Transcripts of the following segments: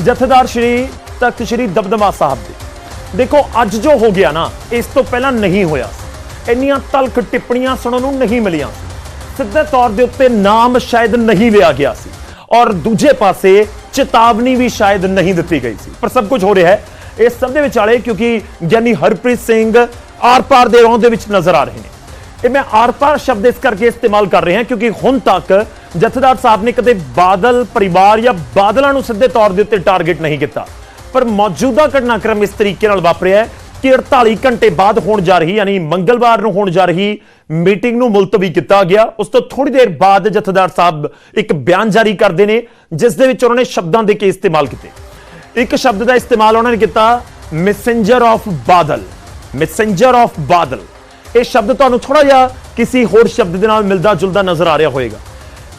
ਜਥੇਦਾਰ ਸ਼੍ਰੀ ਤਖਤ ਸ਼੍ਰੀ ਦਬਦਮਾ ਸਾਹਿਬ ਦੇ। ਦੇਖੋ, ਅੱਜ ਜੋ ਹੋ ਗਿਆ ਨਾ, ਇਸ ਤੋਂ ਪਹਿਲਾਂ ਨਹੀਂ ਹੋਇਆ ਸੀ। ਇੰਨੀਆਂ ਤਲਖ ਟਿੱਪਣੀਆਂ ਸੁਣਨ ਨੂੰ ਨਹੀਂ ਮਿਲੀਆਂ ਸਿੱਧੇ ਤੌਰ ਦੇ ਉੱਤੇ ਨਾਮ ਸ਼ਾਇਦ ਨਹੀਂ ਲਿਆ ਗਿਆ ਸੀ। ਔਰ ਦੂਜੇ ਪਾਸੇ ਚੇਤਾਵਨੀ ਵੀ ਸ਼ਾਇਦ ਨਹੀਂ ਦਿੱਤੀ ਗਈ ਸੀ। ਪਰ ਸਭ ਕੁਝ ਹੋ ਰਿਹਾ ਹੈ ਇਸ ਸਭ ਦੇ ਵਿਚਾਲੇ, ਕਿਉਂਕਿ ਗਿਆਨੀ ਹਰਪ੍ਰੀਤ ਸਿੰਘ ਆਰ-ਪਾਰ ਦੇ ਰੌਂ ਦੇ ਵਿੱਚ ਨਜ਼ਰ ਆ ਰਹੇ ਨੇ। ਇਹ ਮੈਂ ਆਰ-ਪਾਰ ਸ਼ਬਦ ਇਸ ਕਰਕੇ ਇਸਤੇਮਾਲ ਕਰ ਰਿਹਾ ਕਿਉਂਕਿ ਹੁਣ ਤੱਕ ਜਥੇਦਾਰ ਸਾਹਿਬ ਨੇ ਕਦੇ ਬਾਦਲ ਪਰਿਵਾਰ ਜਾਂ ਬਾਦਲਾਂ ਨੂੰ ਸਿੱਧੇ ਤੌਰ ਦੇ ਉੱਤੇ ਟਾਰਗੇਟ ਨਹੀਂ ਕੀਤਾ। ਪਰ ਮੌਜੂਦਾ ਘਟਨਾਕ੍ਰਮ ਇਸ ਤਰੀਕੇ ਨਾਲ ਵਾਪਰਿਆ ਹੈ ਕਿ 48 ਘੰਟੇ ਬਾਅਦ ਹੋਣ ਜਾ ਰਹੀ, ਯਾਨੀ ਮੰਗਲਵਾਰ ਨੂੰ ਹੋਣ ਜਾ ਰਹੀ ਮੀਟਿੰਗ ਨੂੰ ਮੁਲਤਵੀ ਕੀਤਾ ਗਿਆ। ਉਸ ਤੋਂ ਥੋੜੀ ਦੇਰ ਬਾਅਦ ਜਥੇਦਾਰ ਸਾਹਿਬ ਇੱਕ ਬਿਆਨ ਜਾਰੀ ਕਰਦੇ ਨੇ, ਜਿਸ ਦੇ ਵਿੱਚ ਉਹਨਾਂ ਨੇ ਸ਼ਬਦਾਂ ਦੇ ਕੇ ਇਸਤੇਮਾਲ ਕੀਤੇ। ਇੱਕ ਸ਼ਬਦ ਦਾ ਇਸਤੇਮਾਲ ਉਹਨਾਂ ਨੇ ਕੀਤਾ messenger of Badal messenger of Badal. ਇਹ ਸ਼ਬਦ ਤੁਹਾਨੂੰ ਥੋੜਾ ਜਿਹਾ ਕਿਸੇ ਹੋਰ ਸ਼ਬਦ ਦੇ ਨਾਲ ਮਿਲਦਾ ਜੁਲਦਾ ਨਜ਼ਰ ਆ ਰਿਹਾ ਹੋਵੇਗਾ।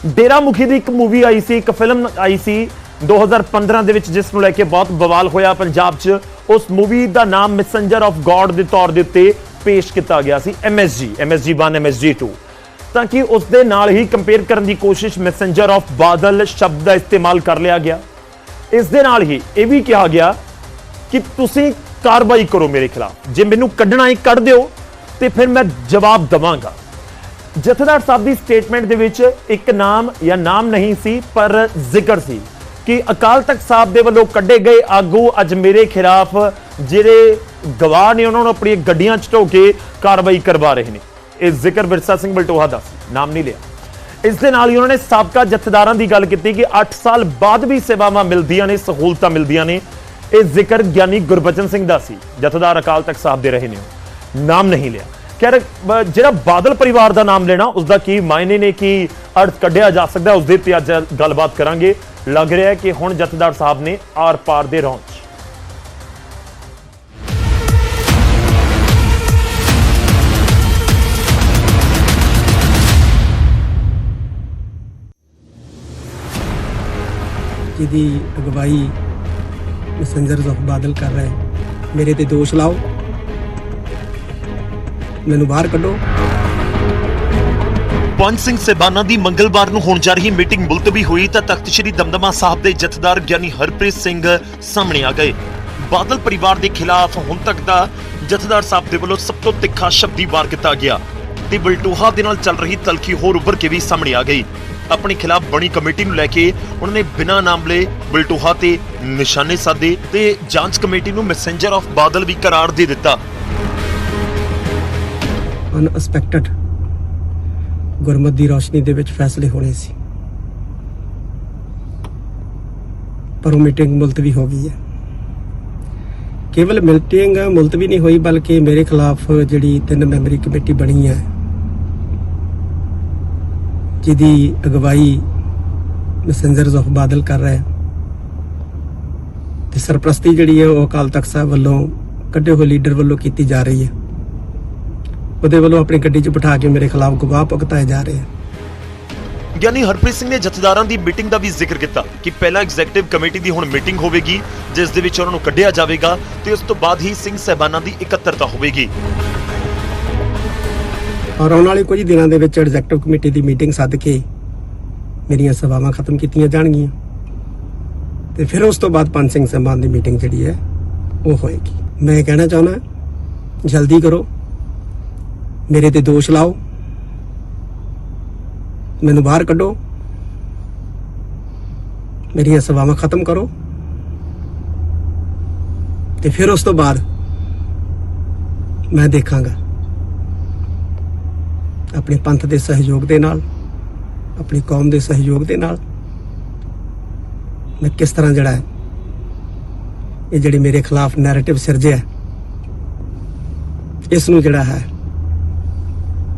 ਡੇਰਾ ਮੁਖੀ ਦੀ ਇੱਕ ਮੂਵੀ ਆਈ ਸੀ, ਇੱਕ ਫਿਲਮ ਆਈ ਸੀ 2015 ਦੇ ਵਿੱਚ, ਜਿਸ ਨੂੰ ਲੈ ਕੇ ਬਹੁਤ ਬਵਾਲ ਹੋਇਆ ਪੰਜਾਬ 'ਚ। ਉਸ ਮੂਵੀ ਦਾ ਨਾਮ ਮੈਸੇਂਜਰ ਆਫ ਗੋਡ ਦੇ ਤੌਰ ਦੇ ਉੱਤੇ ਪੇਸ਼ ਕੀਤਾ ਗਿਆ ਸੀ MSG MSG 1 MSG 2 ਤਾਂ ਕਿ ਉਸ ਦੇ ਨਾਲ ਹੀ ਕੰਪੇਅਰ ਕਰਨ ਦੀ ਕੋਸ਼ਿਸ਼ ਮੈਸੇਂਜਰ ਆਫ ਬਾਦਲ ਸ਼ਬਦ ਦਾ ਇਸਤੇਮਾਲ ਕਰ ਲਿਆ ਗਿਆ। ਇਸ ਦੇ ਨਾਲ ਹੀ ਇਹ ਵੀ ਕਿਹਾ ਗਿਆ ਕਿ ਤੁਸੀਂ ਕਾਰਵਾਈ ਕਰੋ ਮੇਰੇ ਖਿਲਾਫ। ਜੇ ਮੈਨੂੰ ਕੱਢਣਾ ਹੀ ਕੱਢ ਦਿਓ, ਤੇ ਫਿਰ ਮੈਂ ਜਵਾਬ ਦਵਾਂਗਾ। ਜਥੇਦਾਰ ਸਾਹਿਬ ਦੀ ਸਟੇਟਮੈਂਟ ਦੇ ਵਿੱਚ ਇੱਕ ਨਾਮ ਜਾਂ ਨਾਮ ਨਹੀਂ ਸੀ, ਪਰ ਜ਼ਿਕਰ ਸੀ ਕਿ ਅਕਾਲ ਤਖਤ ਸਾਹਿਬ ਦੇ ਵੱਲੋਂ ਕੱਢੇ ਗਏ ਆਗੂ ਅੱਜ ਮੇਰੇ ਖਿਲਾਫ ਜਿਹੜੇ ਗਵਾਹ ਨੇ ਉਹਨਾਂ ਨੂੰ ਆਪਣੀਆਂ ਗੱਡੀਆਂ 'ਚ ਕੇ ਕਾਰਵਾਈ ਕਰਵਾ ਰਹੇ ਨੇ। ਇਹ ਜ਼ਿਕਰ ਵਿਰਸਾ ਸਿੰਘ ਬਲਟੋਹਾ ਦਾ ਸੀ, ਨਾਮ ਨਹੀਂ ਲਿਆ। ਇਸ ਦੇ ਨਾਲ ਹੀ ਉਹਨਾਂ ਨੇ ਸਾਬਕਾ ਜਥੇਦਾਰਾਂ ਦੀ ਗੱਲ ਕੀਤੀ ਕਿ 8 ਸਾਲ ਬਾਅਦ ਵੀ ਸੇਵਾਵਾਂ ਮਿਲਦੀਆਂ ਨੇ, ਸਹੂਲਤਾਂ ਮਿਲਦੀਆਂ ਨੇ। ਇਹ ਜ਼ਿਕਰ ਗਿਆਨੀ ਗੁਰਬਚਨ ਸਿੰਘ ਦਾ ਸੀ, ਜਥੇਦਾਰ ਅਕਾਲ ਤਖਤ ਸਾਹਿਬ ਦੇ ਰਹੇ ਨੇ। ਉਹ। ਨਾਮ ਨਹੀਂ ਲਿਆ। ਖੈਰ ਬ- ਜਿਹੜਾ ਬਾਦਲ ਪਰਿਵਾਰ ਦਾ ਨਾਮ ਲੈਣਾ ਉਸ ਦਾ ਕੀ ਮਾਇਨੇ ਨੇ ਕੀ ਅਰਥ ਕੱਢਿਆ ਜਾ ਸਕਦਾ ਹੈ, ਉਸ ਦੇ ਤੇ ਅੱਜ ਗੱਲਬਾਤ ਕਰਾਂਗੇ। ਲੱਗ ਰਿਹਾ ਹੈ ਕਿ ਹੁਣ ਜਥੇਦਾਰ ਸਾਹਿਬ ਨੇ ਆਰ ਪਾਰ ਦੇ ਰੌਂਚ। ਜਿਹਦੀ ਅਗਵਾਈ ਮੈਸੇਂਜਰਸ ਆਫ ਬਾਦਲ ਕਰ ਰਹੇ ਮੇਰੇ ਤੇ ਦੋਸ਼ ਲਾਓ। ਮੈਨੂੰ ਬਾਹਰ ਕੱਢੋ। ਪੰਜ ਸਿੰਘ ਸੇਬਾਨਾ ਦੀ ਮੰਗਲਵਾਰ ਨੂੰ ਹੋਣ ਜਾ ਰਹੀ ਮੀਟਿੰਗ ਮੁਲਤਵੀ ਹੋਈ ਤਾਂ ਤਖਤ ਸ੍ਰੀ ਦਮਦਮਾ ਸਾਹਿਬ ਦੇ ਜਥੇਦਾਰ ਗਿਆਨੀ ਹਰਪ੍ਰੀਤ ਸਿੰਘ ਸਾਹਮਣੇ ਆ ਗਏ। ਬਾਦਲ ਪਰਿਵਾਰ ਦੇ ਖਿਲਾਫ ਹੁਣ ਤੱਕ ਦਾ ਜਥੇਦਾਰ ਸਾਹਿਬ ਦੇ ਵੱਲੋਂ ਸਭ ਤੋਂ ਤਿੱਖਾ ਸ਼ਬਦੀ ਵਾਰ ਕੀਤਾ ਗਿਆ। ਤੇ ਬਲਟੋਹਾ ਦੇ ਨਾਲ ਚੱਲ ਰਹੀ ਤਲਖੀ ਹੋਰ ਉੱਭਰ ਕੇ ਵੀ ਸਾਹਮਣੇ ਆ ਗਈ। ਆਪਣੇ ਖਿਲਾਫ ਬਣੀ ਕਮੇਟੀ ਨੂੰ ਲੈ ਕੇ ਉਹਨਾਂ ਨੇ ਬਿਨਾਂ ਨਾਮਲੇ ਬਲਟੋਹਾ ਤੇ ਨਿਸ਼ਾਨੇ ਸਾਧੇ ਤੇ ਜਾਂਚ ਕਮੇਟੀ ਨੂੰ ਮੈਸੇਂਜਰ ਆਫ ਬਾਦਲ ਵੀ ਕਰਾਰ ਦੇ ਦਿੱਤਾ। ਅਨਐਕਸਪੈਕਟਡ ਗੁਰਮਤ ਦੀ ਰੋਸ਼ਨੀ ਦੇ ਵਿੱਚ ਫੈਸਲੇ ਹੋਣੇ ਸੀ। ਪਰ ਉਹ ਮੀਟਿੰਗ ਮੁਲਤਵੀ ਹੋ ਗਈ ਹੈ। ਕੇਵਲ ਮੀਟਿੰਗ ਮੁਲਤਵੀ ਨਹੀਂ ਹੋਈ, ਬਲਕਿ ਮੇਰੇ ਖਿਲਾਫ ਜਿਹੜੀ ਤਿੰਨ ਮੈਂਬਰੀ ਕਮੇਟੀ ਬਣੀ ਹੈ, ਜਿਹਦੀ ਅਗਵਾਈ ਮੈਸੇਂਜਰਸ ਆਫ ਬਾਦਲ ਕਰ ਰਹੇ ਤੇ ਸਰਪ੍ਰਸਤੀ ਜਿਹੜੀ ਹੈ, ਉਹ ਅਕਾਲ ਤਖਤ ਸਾਹਿਬ ਵੱਲੋਂ, ਕੱਢੇ ਹੋਏ ਲੀਡਰ ਵੱਲੋਂ ਕੀਤੀ ਜਾ ਰਹੀ ਹੈ। ਉਹਦੇ ਵੱਲੋਂ ਆਪਣੀ ਗੱਡੀ 'ਚ ਬਿਠਾ ਕੇ ਮੇਰੇ ਖਿਲਾਫ ਗਵਾਹ ਭੁਗਤਾਏ ਜਾ ਰਹੇ ਹਨ ਗਿਆਨੀ ਹਰਪ੍ਰੀਤ ਸਿੰਘ ਨੇ ਜਥੇਦਾਰਾਂ ਦੀ ਮੀਟਿੰਗ ਦਾ ਵੀ ਜ਼ਿਕਰ ਕੀਤਾ ਕਿ ਪਹਿਲਾਂ ਐਗਜ਼ੈਕਟਿਵ ਕਮੇਟੀ ਦੀ ਹੁਣ ਮੀਟਿੰਗ ਹੋਵੇਗੀ ਜਿਸ ਦੇ ਵਿੱਚ ਉਹਨਾਂ ਨੂੰ ਕੱਢਿਆ ਜਾਵੇਗਾ ਤੇ ਉਸ ਤੋਂ ਬਾਅਦ ਹੀ ਸਿੰਘ ਸਹਿਬਾਨਾਂ ਦੀ ਇਕੱਤਰਤਾ ਹੋਵੇਗੀ। ਔਰ ਆਉਣ ਵਾਲੇ ਕੁਝ ਦਿਨਾਂ ਦੇ ਵਿੱਚ ਐਗਜ਼ੈਕਟਿਵ ਕਮੇਟੀ ਦੀ ਮੀਟਿੰਗ ਸੱਦ ਕੇ ਮੇਰੀਆਂ ਸੇਵਾਵਾਂ ਖਤਮ ਕੀਤੀਆਂ ਜਾਣਗੀਆਂ। ਤੇ ਫਿਰ ਉਸ ਤੋਂ ਬਾਅਦ ਪੰਜ ਸਿੰਘ ਸਮਾਨ ਦੀ ਮੀਟਿੰਗ ਜਿਹੜੀ ਹੈ ਉਹ ਹੋਏਗੀ। ਮੈਂ ਕਹਿਣਾ ਚਾਹੁੰਦਾ ਜਲਦੀ ਕਰੋ। ਮੇਰੇ ਤੇ ਦੋਸ਼ ਲਾਓ। ਮੈਨੂੰ ਬਾਹਰ ਕੱਢੋ। ਮੇਰੀਆਂ ਸੇਵਾਵਾਂ ਖਤਮ ਕਰੋ। ਤੇ ਫਿਰ ਉਸ ਤੋਂ ਬਾਅਦ ਮੈਂ ਦੇਖਾਂਗਾ ਆਪਣੇ ਪੰਥ ਦੇ ਸਹਿਯੋਗ ਦੇ ਨਾਲ, ਆਪਣੀ ਕੌਮ ਦੇ ਸਹਿਯੋਗ ਦੇ ਨਾਲ ਮੈਂ ਕਿਸ ਤਰ੍ਹਾਂ ਜਿਹੜਾ ਇਹ ਜਿਹੜੇ ਮੇਰੇ ਖਿਲਾਫ ਨੈਰੇਟਿਵ ਸਿਰਜਿਆ ਇਸ ਨੂੰ ਜਿਹੜਾ ਹੈ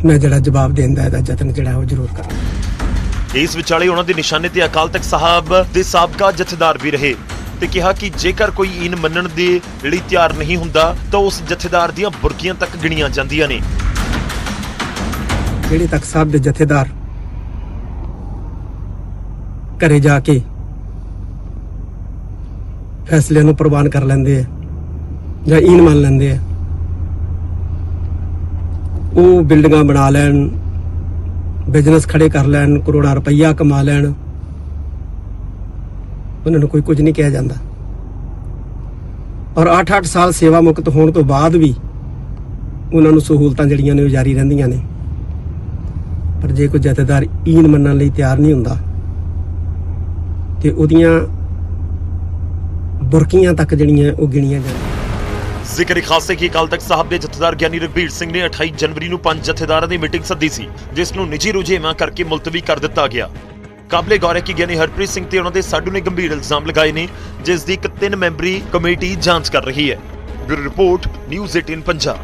ਮੈਂ ਜਿਹੜਾ ਜਵਾਬ ਦੇਣ ਦਾ ਇਹਦਾ ਯਤਨ ਜਿਹੜਾ ਉਹ ਜ਼ਰੂਰ ਕਰਾਂਗਾ ਇਸ ਵਿਚਾਲੇ ਉਹਨਾਂ ਦੇ ਨਿਸ਼ਾਨੇ ਤੇ ਅਕਾਲ ਤਖਤ ਸਾਹਿਬ ਦੇ ਸਾਬਕਾ ਜਥੇਦਾਰ ਵੀ ਰਹੇ ਤੇ ਕਿਹਾ ਕਿ ਜੇਕਰ ਕੋਈ ਈਨ ਮੰਨਣ ਦੇ ਲਈ ਤਿਆਰ ਨਹੀਂ ਹੁੰਦਾ ਤਾਂ ਉਸ ਜਥੇਦਾਰ ਦੀਆਂ ਬੁਰਕੀਆਂ ਤੱਕ ਗਿਣੀਆਂ ਜਾਂਦੀਆਂ ਨੇ। ਜਿਹੜੇ ਤਖਤ ਸਾਹਿਬ ਦੇ ਜਥੇਦਾਰ ਘਰੇ ਜਾ ਕੇ ਫੈਸਲਿਆਂ ਨੂੰ ਪ੍ਰਵਾਨ ਕਰ ਲੈਂਦੇ ਆ ਜਾਂ ਈਨ ਮੰਨ ਲੈਂਦੇ ਆ ਉਹ ਬਿਲਡਿੰਗਾਂ ਬਣਾ ਲੈਣ ਬਿਜ਼ਨਸ ਖੜੇ ਕਰ ਲੈਣ, ਕਰੋੜਾਂ ਰੁਪਈਆ ਕਮਾ ਲੈਣ। ਉਹਨਾਂ ਨੂੰ ਕੋਈ ਕੁਝ ਨਹੀਂ ਕਿਹਾ ਜਾਂਦਾ। ਔਰ 8-8 ਸਾਲ ਸੇਵਾ ਮੁਕਤ ਹੋਣ ਤੋਂ ਬਾਅਦ ਵੀ ਉਹਨਾਂ ਨੂੰ ਸਹੂਲਤਾਂ ਜਿਹੜੀਆਂ ਨੇ ਉਹ ਜਾਰੀ ਰਹਿੰਦੀਆਂ ਨੇ। ਪਰ ਜੇ ਕੋਈ ਜਥੇਦਾਰ ਈਨ ਮੰਨਣ ਲਈ ਤਿਆਰ ਨਹੀਂ ਹੁੰਦਾ, ਤੇ ਉਹਦੀਆਂ ਬੁਰਕੀਆਂ ਤੱਕ ਜਿਹੜੀਆਂ ਉਹ ਗਿਣੀਆਂ ਜਾਂਦੀਆਂ। ਜ਼ਿਕਰ ਖਾਸੇ ਕਿ ਅਕਾਲ ਤਖਤ ਸਾਹਿਬ ਦੇ ਜਥੇਦਾਰ ਗਿਆਨੀ ਰਘਬੀਰ ਸਿੰਘ ਨੇ 28 ਜਨਵਰੀ ਨੂੰ ਪੰਜ ਜਥੇਦਾਰਾਂ ਦੀ ਮੀਟਿੰਗ ਸੱਦੀ ਸੀ, ਜਿਸ ਨੂੰ ਨਿੱਜੀ ਰੁਝੇਵਾਂ ਕਰਕੇ ਮੁਲਤਵੀ ਕਰ ਦਿੱਤਾ ਗਿਆ। ਕਾਬਲੇ ਗੌਰ ਹੈ ਕਿ ਗਿਆਨੀ ਹਰਪ੍ਰੀਤ ਸਿੰਘ ਤੇ ਉਹਨਾਂ ਦੇ ਸਾਡੂ ਨੇ ਗੰਭੀਰ ਇਲਜ਼ਾਮ ਲਗਾਏ ਨੇ, ਜਿਸ ਦੀ ਇੱਕ ਤਿੰਨ ਮੈਂਬਰੀ ਕਮੇਟੀ ਜਾਂਚ ਕਰ ਰਹੀ ਹੈ। Bureau report, news 18 Punjab.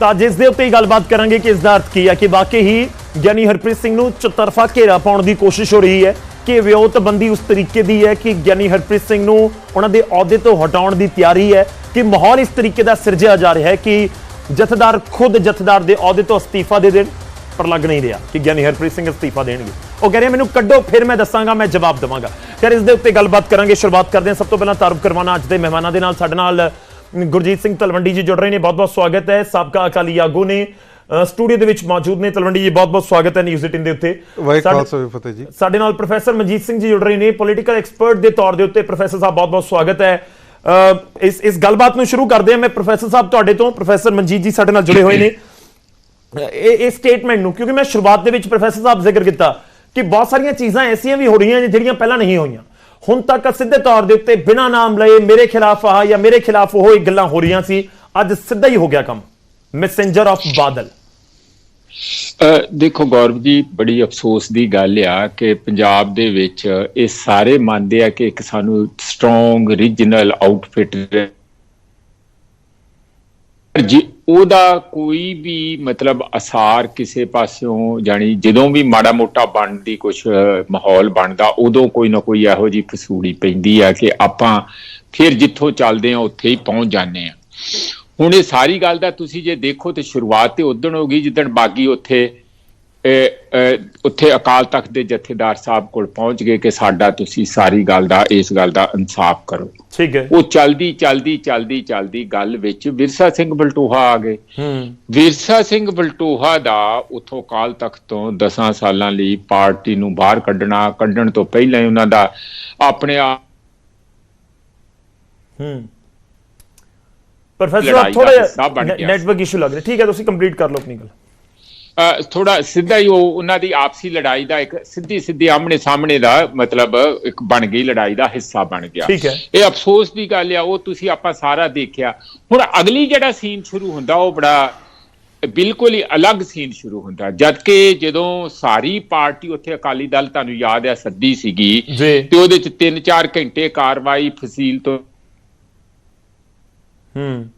ਤਾਂ ਜਿਸ ਦੇ ਉੱਤੇ ਗੱਲਬਾਤ ਕਰਾਂਗੇ ਕਿ ਇਸ ਦਾ ਅਰਥ ਕੀ ਹੈ ਕਿ ਵਾਕਈ ਹੀ ਗਿਆਨੀ ਹਰਪ੍ਰੀਤ ਸਿੰਘ ਨੂੰ ਚਤਰਫਾ ਘੇਰਾ ਪਾਉਣ ਦੀ ਕੋਸ਼ਿਸ਼ ਹੋ ਰਹੀ ਹੈ। ਕਿ ਵਿਉਂਤਬੰਦੀ ਉਸ ਤਰੀਕੇ ਦੀ ਹੈ ਕਿ ਗਿਆਨੀ ਹਰਪ੍ਰੀਤ ਸਿੰਘ ਨੂੰ ਉਹਨਾਂ ਦੇ ਅਹੁਦੇ ਤੋਂ ਹਟਾਉਣ ਦੀ ਤਿਆਰੀ ਹੈ ਕਿ ਮਾਹੌਲ ਇਸ ਤਰੀਕੇ ਦਾ ਸਿਰਜਿਆ ਜਾ ਰਿਹਾ ਹੈ ਕਿ ਜਥੇਦਾਰ ਖੁਦ ਜਥੇਦਾਰ ਦੇ ਅਹੁਦੇ ਤੋਂ ਅਸਤੀਫਾ ਦੇ ਦੇਣ, ਪਰ ਲੱਗ ਨਹੀਂ ਰਿਹਾ ਕਿ ਗਿਆਨੀ ਹਰਪ੍ਰੀਤ ਸਿੰਘ ਅਸਤੀਫਾ ਦੇਣਗੇ। ਉਹ ਕਹਿ ਰਹੇ ਮੈਨੂੰ ਕੱਢੋ, ਫਿਰ ਮੈਂ ਦੱਸਾਂਗਾ, ਮੈਂ ਜਵਾਬ ਦੇਵਾਂਗਾ। ਖੈਰ, ਇਸ ਦੇ ਉੱਤੇ ਗੱਲਬਾਤ ਕਰਾਂਗੇ, ਸ਼ੁਰੂਆਤ ਕਰਦੇ ਹਾਂ। ਸਭ ਤੋਂ ਪਹਿਲਾਂ ਤਾਰਫ ਕਰਵਾਉਣਾ ਅੱਜ ਦੇ ਮਹਿਮਾਨਾਂ ਦੇ ਨਾਲ ਸਾਡੇ ਨਾਲ ਗੁਰਜੀਤ ਸਿੰਘ ਤਲਵੰਡੀ ਜੀ ਜੁੜ ਰਹੇ ਨੇ। ਬਹੁਤ-ਬਹੁਤ ਸਵਾਗਤ ਹੈ। ਸਾਬਕਾ ਅਕਾਲੀ ਆਗੂ ਨੇ ਸਟੂਡੀਓ ਦੇ ਵਿੱਚ ਮੌਜੂਦ ਨੇ। ਤਲਵੰਡੀ ਜੀ ਬਹੁਤ-ਬਹੁਤ ਸਵਾਗਤ ਹੈ ਨਿਊਜ਼ 18 ਦੇ ਉੱਤੇ। ਵਾਹਿਗੁਰੂ ਸਾਡੇ- ਖਾਲਸਾ ਜੀ ਫਤਿਹ ਜੀ। ਸਾਡੇ ਨਾਲ ਪ੍ਰੋਫੈਸਰ ਮਨਜੀਤ ਸਿੰਘ ਜੀ ਜੁੜ ਰਹੇ ਨੇ। ਪੋਲੀਟੀਕਲ ਐਕਸਪਰਟ ਦੇ ਤੌਰ ਦੇ ਉੱਤੇ ਪ੍ਰੋਫੈਸਰ ਸਾਹਿਬ ਬਹੁਤ-ਬਹੁਤ ਸਵਾਗਤ ਹੈ। ਇਸ ਇਸ ਗੱਲਬਾਤ ਨੂੰ ਸ਼ੁਰੂ ਕਰਦੇ ਹਾਂ। ਮੈਂ ਪ੍ਰੋਫੈਸਰ ਸਾਹਿਬ ਤੁਹਾਡੇ ਤੋਂ ਪ੍ਰੋਫੈਸਰ ਮਨਜੀਤ ਜੀ ਸਾਡੇ ਨਾਲ ਜੁੜੇ ਹੋਏ ਨੇ। ਇਹ ਇਹ ਸਟੇਟਮੈਂਟ ਨੂੰ ਕਿਉਂਕਿ ਮੈਂ ਸ਼ੁਰੂਆਤ ਦੇ ਵਿੱਚ ਪ੍ਰੋਫੈਸਰ ਸਾਹਿਬ ਜ਼ਿਕਰ ਕੀਤਾ ਕਿ ਬਹੁਤ ਸਾਰੀਆਂ ਚੀਜ਼ਾਂ ਐਸੀਆਂ ਵੀ ਹੋ ਰਹੀਆਂ ਨੇ ਜਿਹੜੀਆਂ ਪਹਿਲਾਂ ਨਹੀਂ ਹੋਈਆਂ। ਹੁਣ ਤੱਕ ਸਿੱਧੇ ਤੌਰ ਦੇ ਉੱਤੇ ਬਿਨਾਂ ਨਾਮ ਲਏ ਮੇਰੇ ਖਿਲਾਫ ਆ ਜਾਂ ਮੇਰੇ ਖਿਲਾਫ ਉਹ ਇਹ ਗੱਲਾਂ ਹੋ ਰਹੀਆਂ ਸੀ ਅੱਜ ਸਿੱਧਾ ਹੀ ਹੋ ਗਿਆ ਕੰਮ। Messenger of Badal. ਦੇਖੋ ਗੌਰਵ ਜੀ, ਬੜੀ ਅਫਸੋਸ ਦੀ ਗੱਲ ਆ ਕਿ ਪੰਜਾਬ ਦੇ ਵਿੱਚ ਇਹ ਸਾਰੇ ਮੰਨਦੇ ਆ ਕਿ ਇੱਕ ਸਾਨੂੰ ਸਟਰੋਂਗ ਰੀਜਨਲ ਆਊਟਫਿਟ ਜੀ ਉਹਦਾ ਕੋਈ ਵੀ ਮਤਲਬ ਅਸਾਰ ਕਿਸੇ ਪਾਸਿਓਂ ਜਾਨੀ ਜਦੋਂ ਵੀ ਮਾੜਾ ਮੋਟਾ ਬਣਨ ਦੀ ਕੁਝ ਮਾਹੌਲ ਬਣਦਾ, ਉਦੋਂ ਕੋਈ ਨਾ ਕੋਈ ਇਹੋ ਜੀ ਫਸੂੜੀ ਪੈਂਦੀ ਆ ਕਿ ਆਪਾਂ ਫਿਰ ਜਿੱਥੋਂ ਚੱਲਦੇ ਆ, ਉੱਥੇ ਹੀ ਪਹੁੰਚ ਜਾਂਦੇ ਆ। ਹੁਣ ਇਹ ਸਾਰੀ ਗੱਲ ਦਾ ਤੁਸੀਂ ਜੇ ਦੇਖੋ ਤੇ ਸ਼ੁਰੂਆਤ ਤੇ ਉਦੋਂ ਹੋ ਗਈ ਜਿੱਦਣ ਬਾਗੀ ਉੱਥੇ ਉੱਥੇ ਅਕਾਲ ਤਖਤ ਦੇ ਜਥੇਦਾਰ ਸਾਹਿਬ ਕੋਲ ਪਹੁੰਚ ਗਏ ਕਿ ਸਾਡਾ ਤੁਸੀਂ ਸਾਰੀ ਗੱਲ ਦਾ ਇਸ ਗੱਲ ਦਾ ਇਨਸਾਫ ਕਰੋ। ਠੀਕ ਹੈ। ਉਹ ਚਲਦੀ ਚਲਦੀ ਚਲਦੀ ਚਲਦੀ ਗੱਲ ਵਿੱਚ ਵਿਰਸਾ ਸਿੰਘ ਬਲਟੋਹਾ ਆ ਗਏ। ਹੂੰ। ਵਿਰਸਾ ਸਿੰਘ ਬਲਟੋਹਾ ਦਾ ਉਥੋਂ ਕਾਲ ਤਖਤ ਤੋਂ 10 ਸਾਲਾਂ ਲਈ ਪਾਰਟੀ ਨੂੰ ਬਾਹਰ ਕੱਢਣਾ ਕੱਢਣ ਤੋਂ ਪਹਿਲਾਂ ਹੀ ਉਹਨਾਂ ਦਾ ਆਪਣੇ ਆਪ ਹੂੰ। ਪ੍ਰੋਫੈਸਰ ਥੋੜਾ। ਨੈਟਵਰਕ ਇਸ਼ੂ ਲੱਗ ਰਿਹਾ। ਠੀਕ ਹੈ ਤੁਸੀਂ ਕੰਪਲੀਟ ਕਰ ਲਓ ਆਪਣੀ ਗੱਲ। ਥੋੜਾ ਸਿੱਧਾ ਹੀ ਉਹ ਉਹਨਾਂ ਦੀ ਆਪਸੀ ਲੜਾਈ ਦਾ ਇੱਕ ਸਿੱਧੀ ਸਿੱਧੀ ਆਮਣੇ ਸਾਹਮਣੇ ਦਾ ਮਤਲਬ ਇੱਕ ਬਣ ਗਈ ਲੜਾਈ ਦਾ ਹਿੱਸਾ ਬਣ ਗਿਆ। ਇਹ ਅਫਸੋਸ ਦੀ ਗੱਲ ਆ ਉਹ ਤੁਸੀਂ ਆਪਾਂ ਸਾਰਾ ਦੇਖਿਆ। ਹੁਣ ਅਗਲੀ ਜਿਹੜਾ ਸੀਨ ਸ਼ੁਰੂ ਹੁੰਦਾ ਉਹ ਬੜਾ ਬਿਲਕੁਲ ਹੀ ਅਲੱਗ ਸੀਨ ਸ਼ੁਰੂ ਹੁੰਦਾ। ਜਦ ਕਿ ਜਦੋਂ ਸਾਰੀ ਪਾਰਟੀ ਉੱਥੇ ਅਕਾਲੀ ਦਲ ਤੁਹਾਨੂੰ ਯਾਦ ਹੈ ਸੱਦੀ ਸੀਗੀ ਤੇ ਉਹਦੇ ਚ 3-4 ਘੰਟੇ ਕਾਰਵਾਈ ਫਸੀਲ ਤੋਂ ਹੂੰ।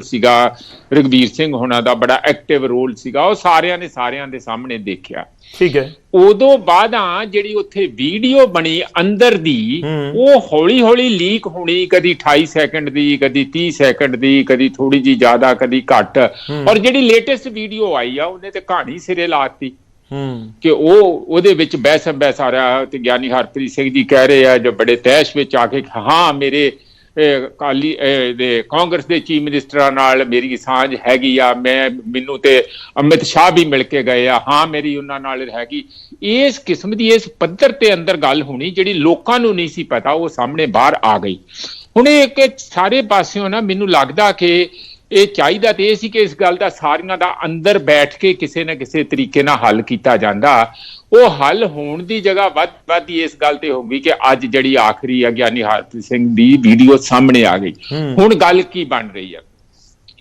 ਸੀਗਾ ਰਗਵੀਰ ਸਿੰਘ ਹੋਣਾ ਦਾ ਬੜਾ ਐਕਟਿਵ ਰੋਲ ਸੀਗਾ। ਉਹ ਸਾਰਿਆਂ ਨੇ ਸਾਰਿਆਂ ਦੇ ਸਾਹਮਣੇ ਦੇਖਿਆ। ਠੀਕ ਹੈ। ਉਦੋਂ ਬਾਅਦਾਂ ਜਿਹੜੀ ਉੱਥੇ ਵੀਡੀਓ ਬਣੀ ਅੰਦਰ ਦੀ। ਉਹ ਹੌਲੀ ਹੌਲੀ ਲੀਕ ਹੋਣੀ ਕਦੀ 28 ਸੈਕਿੰਡ ਦੀ ਕਦੀ 30 ਸੈਕਿੰਡ ਦੀ ਕਦੀ ਥੋੜੀ ਜੀ ਜ਼ਿਆਦਾ ਕਦੀ ਘੱਟ। ਔਰ ਜਿਹੜੀ ਲੇਟੈਸਟ ਵੀਡੀਓ ਆਈ ਆ ਉਹਨੇ ਤੇ ਕਹਾਣੀ ਸਿਰੇ ਲਾਤੀ ਹੂੰ। ਕਿ ਉਹ ਉਹਦੇ ਵਿੱਚ ਬਹਿਸ ਬਹਿਸ ਆ ਰਿਹਾ ਤੇ ਗਿਆਨੀ ਹਰਪ੍ਰੀਤ ਸਿੰਘ ਜੀ ਕਹਿ ਰਹੇ ਆ ਜੋ ਬੜੇ ਤੈਸ਼ ਵਿੱਚ ਆ ਕੇ ਹਾਂ ਮੇਰੇ ਕਾਲੀ ਦੇ ਕਾਂਗਰਸ ਦੇ ਚੀਫ ਮਿਨਿਸਟਰਾਂ ਨਾਲ ਮੇਰੀ ਸਾਂਝ ਹੈਗੀ ਆ, ਮੈਂ ਮੈਨੂੰ ਤੇ ਅਮਿਤ ਸ਼ਾਹ ਵੀ ਮਿਲ ਕੇ ਗਏ ਆ। ਹਾਂ, ਮੇਰੀ ਉਹਨਾਂ ਨਾਲ ਹੈਗੀ। ਇਸ ਕਿਸਮ ਦੀ, ਇਸ ਪੱਧਰ ਤੇ ਅੰਦਰ ਗੱਲ ਹੋਣੀ ਜਿਹੜੀ ਲੋਕਾਂ ਨੂੰ ਨਹੀਂ ਸੀ ਪਤਾ, ਉਹ ਸਾਹਮਣੇ ਬਾਹਰ ਆ ਗਈ। ਹੁਣ ਇਹ ਕਿ ਸਾਰੇ ਪਾਸਿਓਂ ਨਾ ਮੈਨੂੰ ਲੱਗਦਾ ਕਿ ਇਹ ਚਾਹੀਦਾ ਤੇ ਇਹ ਸੀ ਕਿ ਇਸ ਗੱਲ ਦਾ ਸਾਰੀਆਂ ਦਾ ਅੰਦਰ ਬੈਠ ਕੇ ਕਿਸੇ ਨਾ ਕਿਸੇ ਤਰੀਕੇ ਨਾਲ ਹੱਲ ਕੀਤਾ ਜਾਂਦਾ। ਉਹ ਹੱਲ ਹੋਣ ਦੀ ਜਗ੍ਹਾ ਵੱਧ ਵੱਧ ਹੀ ਇਸ ਗੱਲ ਤੇ ਹੋ ਗਈ ਕਿ ਅੱਜ ਜਿਹੜੀ ਆਖਰੀ ਆ ਗਿਆਨੀ ਹਰਪ੍ਰੀਤ ਸਿੰਘ ਦੀ ਵੀਡੀਓ ਸਾਹਮਣੇ ਆ ਗਈ। ਹੁਣ ਗੱਲ ਕੀ ਬਣ ਰਹੀ ਆ?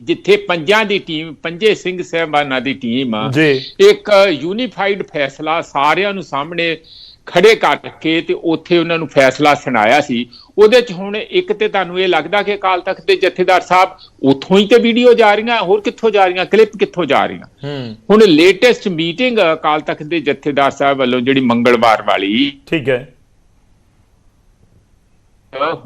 ਜਿੱਥੇ ਪੰਜਾਂ ਦੀ ਟੀਮ ਪੰਜੇ ਸਿੰਘ ਸਾਹਿਬਾਨਾਂ ਦੀ ਟੀਮ ਇੱਕ ਯੂਨੀਫਾਈਡ ਫੈਸਲਾ ਸਾਰਿਆਂ ਨੂੰ ਸਾਹਮਣੇ ਖੜੇ ਕਰਕੇ ਤੇ ਉੱਥੇ ਉਹਨਾਂ ਨੂੰ ਫੈਸਲਾ ਸੁਣਾਇਆ ਸੀ। ਉਹਦੇ ਚ ਹੁਣ ਇੱਕ ਤੇ ਤੁਹਾਨੂੰ ਇਹ ਲੱਗਦਾ ਕਿ ਅਕਾਲ ਤਖਤ ਦੇ ਜਥੇਦਾਰ ਸਾਹਿਬ ਉੱਥੋਂ ਹੀ ਤੇ ਵੀਡੀਓ ਜਾ ਰਹੀਆਂ ਹੋਰ ਕਿੱਥੋਂ ਜਾ ਰਹੀਆਂ ਕਲਿੱਪ ਕਿੱਥੋਂ ਜਾ ਰਹੀਆਂ? ਹੁਣ ਲੇਟੈਸਟ ਮੀਟਿੰਗ ਅਕਾਲ ਤਖਤ ਦੇ ਜਥੇਦਾਰ ਸਾਹਿਬ ਵੱਲੋਂ ਜਿਹੜੀ ਮੰਗਲਵਾਰ ਵਾਲੀ ਠੀਕ ਹੈ।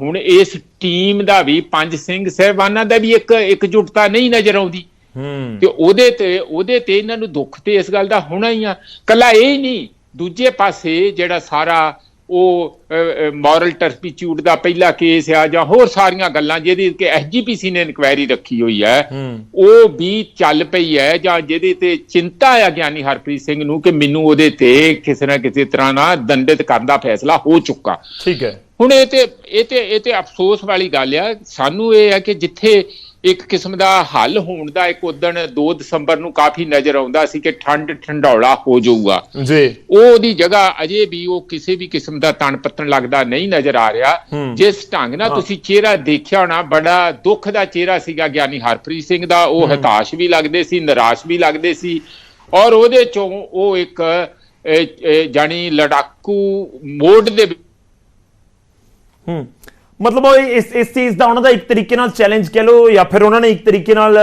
ਹੁਣ ਇਸ ਟੀਮ ਦਾ ਵੀ ਪੰਜ ਸਿੰਘ ਸਾਹਿਬਾਨਾਂ ਦਾ ਵੀ ਇੱਕ ਇਕਜੁੱਟਤਾ ਨਹੀਂ ਨਜ਼ਰ ਆਉਂਦੀ। ਹੂੰ। ਤੇ ਉਹਦੇ ਤੇ ਉਹਦੇ ਤੇ ਇਹਨਾਂ ਨੂੰ ਦੁੱਖ ਤੇ ਇਸ ਗੱਲ ਦਾ ਹੋਣਾ ਹੀ ਆ। ਕੱਲਾ ਇਹ ਹੀ ਨਹੀਂ ਦੂਜੇ ਪਾਸੇ ਜਿਹੜਾ ਸਾਰਾ ਉਹ ਮੋਰਲ ਟਰਪੀਚੂਡ ਦਾ ਪਹਿਲਾ ਕੇਸ ਆ ਜਾਂ ਹੋਰ ਸਾਰੀਆਂ ਗੱਲਾਂ ਜਿਹਦੀ ਕਿ ਐਸਜੀਪੀਸੀ ਨੇ ਇਨਕੁਆਇਰੀ ਰੱਖੀ ਹੋਈ ਹੈ। ਉਹ ਵੀ ਚੱਲ ਪਈ ਹੈ ਜਾਂ ਜਿਹਦੇ ਤੇ ਚਿੰਤਾ ਆ ਗਿਆਨੀ ਹਰਪ੍ਰੀਤ ਸਿੰਘ ਨੂੰ ਕਿ ਮੈਨੂੰ ਉਹਦੇ ਤੇ ਕਿਸੇ ਨਾ ਕਿਸੇ ਤਰ੍ਹਾਂ ਨਾਲ ਦੰਡਿਤ ਕਰਨ ਦਾ ਫੈਸਲਾ ਹੋ ਚੁੱਕਾ। ਠੀਕ ਹੈ। ਹੁਣ ਇਹ ਤੇ ਇਹ ਤੇ ਇਹ ਤੇ ਅਫਸੋਸ ਵਾਲੀ ਗੱਲ ਆ। ਸਾਨੂੰ ਇਹ ਹੈ ਕਿ ਜਿੱਥੇ ਇੱਕ ਕਿਸਮ ਦਾ ਹੱਲ ਹੋਣ ਦਾ ਇੱਕ ਉਦਣ 2 ਦਸੰਬਰ ਨੂੰ ਕਾਫੀ ਨਜ਼ਰ ਆਉਂਦਾ ਸੀ ਕਿ ਠੰਡ ਠੰਡੌਲਾ ਹੋ ਜਾਊਗਾ। ਜੀ। ਉਹ ਉਹਦੀ ਜਗ੍ਹਾ ਅਜੇ ਵੀ ਉਹ ਕਿਸੇ ਵੀ ਕਿਸਮ ਦਾ ਤਣ ਪੱਤਣ ਲੱਗਦਾ ਨਹੀਂ ਨਜ਼ਰ ਆ ਰਿਹਾ। ਜਿਸ ਢੰਗ ਨਾਲ ਤੁਸੀਂ ਚਿਹਰਾ ਦੇਖਿਆ ਹੋਣਾ ਬੜਾ ਦੁੱਖ ਦਾ ਚਿਹਰਾ ਸੀਗਾ ਗਿਆਨੀ ਹਰਪ੍ਰੀਤ ਸਿੰਘ ਦਾ। ਉਹ ਹਤਾਸ਼ ਵੀ ਲੱਗਦੇ ਸੀ ਨਿਰਾਸ਼ ਵੀ ਲੱਗਦੇ ਸੀ। ਔਰ ਉਹਦੇ ਚੋਂ ਉਹ ਇੱਕ ਜਾਣੀ ਲੜਾਕੂ ਮੋਡ ਦੇ ਹੂੰ। ਮਤਲਬ ਉਹ ਇਸ ਇਸ ਚੀਜ਼ ਦਾ ਉਹਨਾਂ ਦਾ ਇੱਕ ਤਰੀਕੇ ਨਾਲ ਚੈਲੰਜ ਕਹਿ ਲਓ ਜਾਂ ਫਿਰ ਉਹਨਾਂ ਨੇ ਇੱਕ ਤਰੀਕੇ ਨਾਲ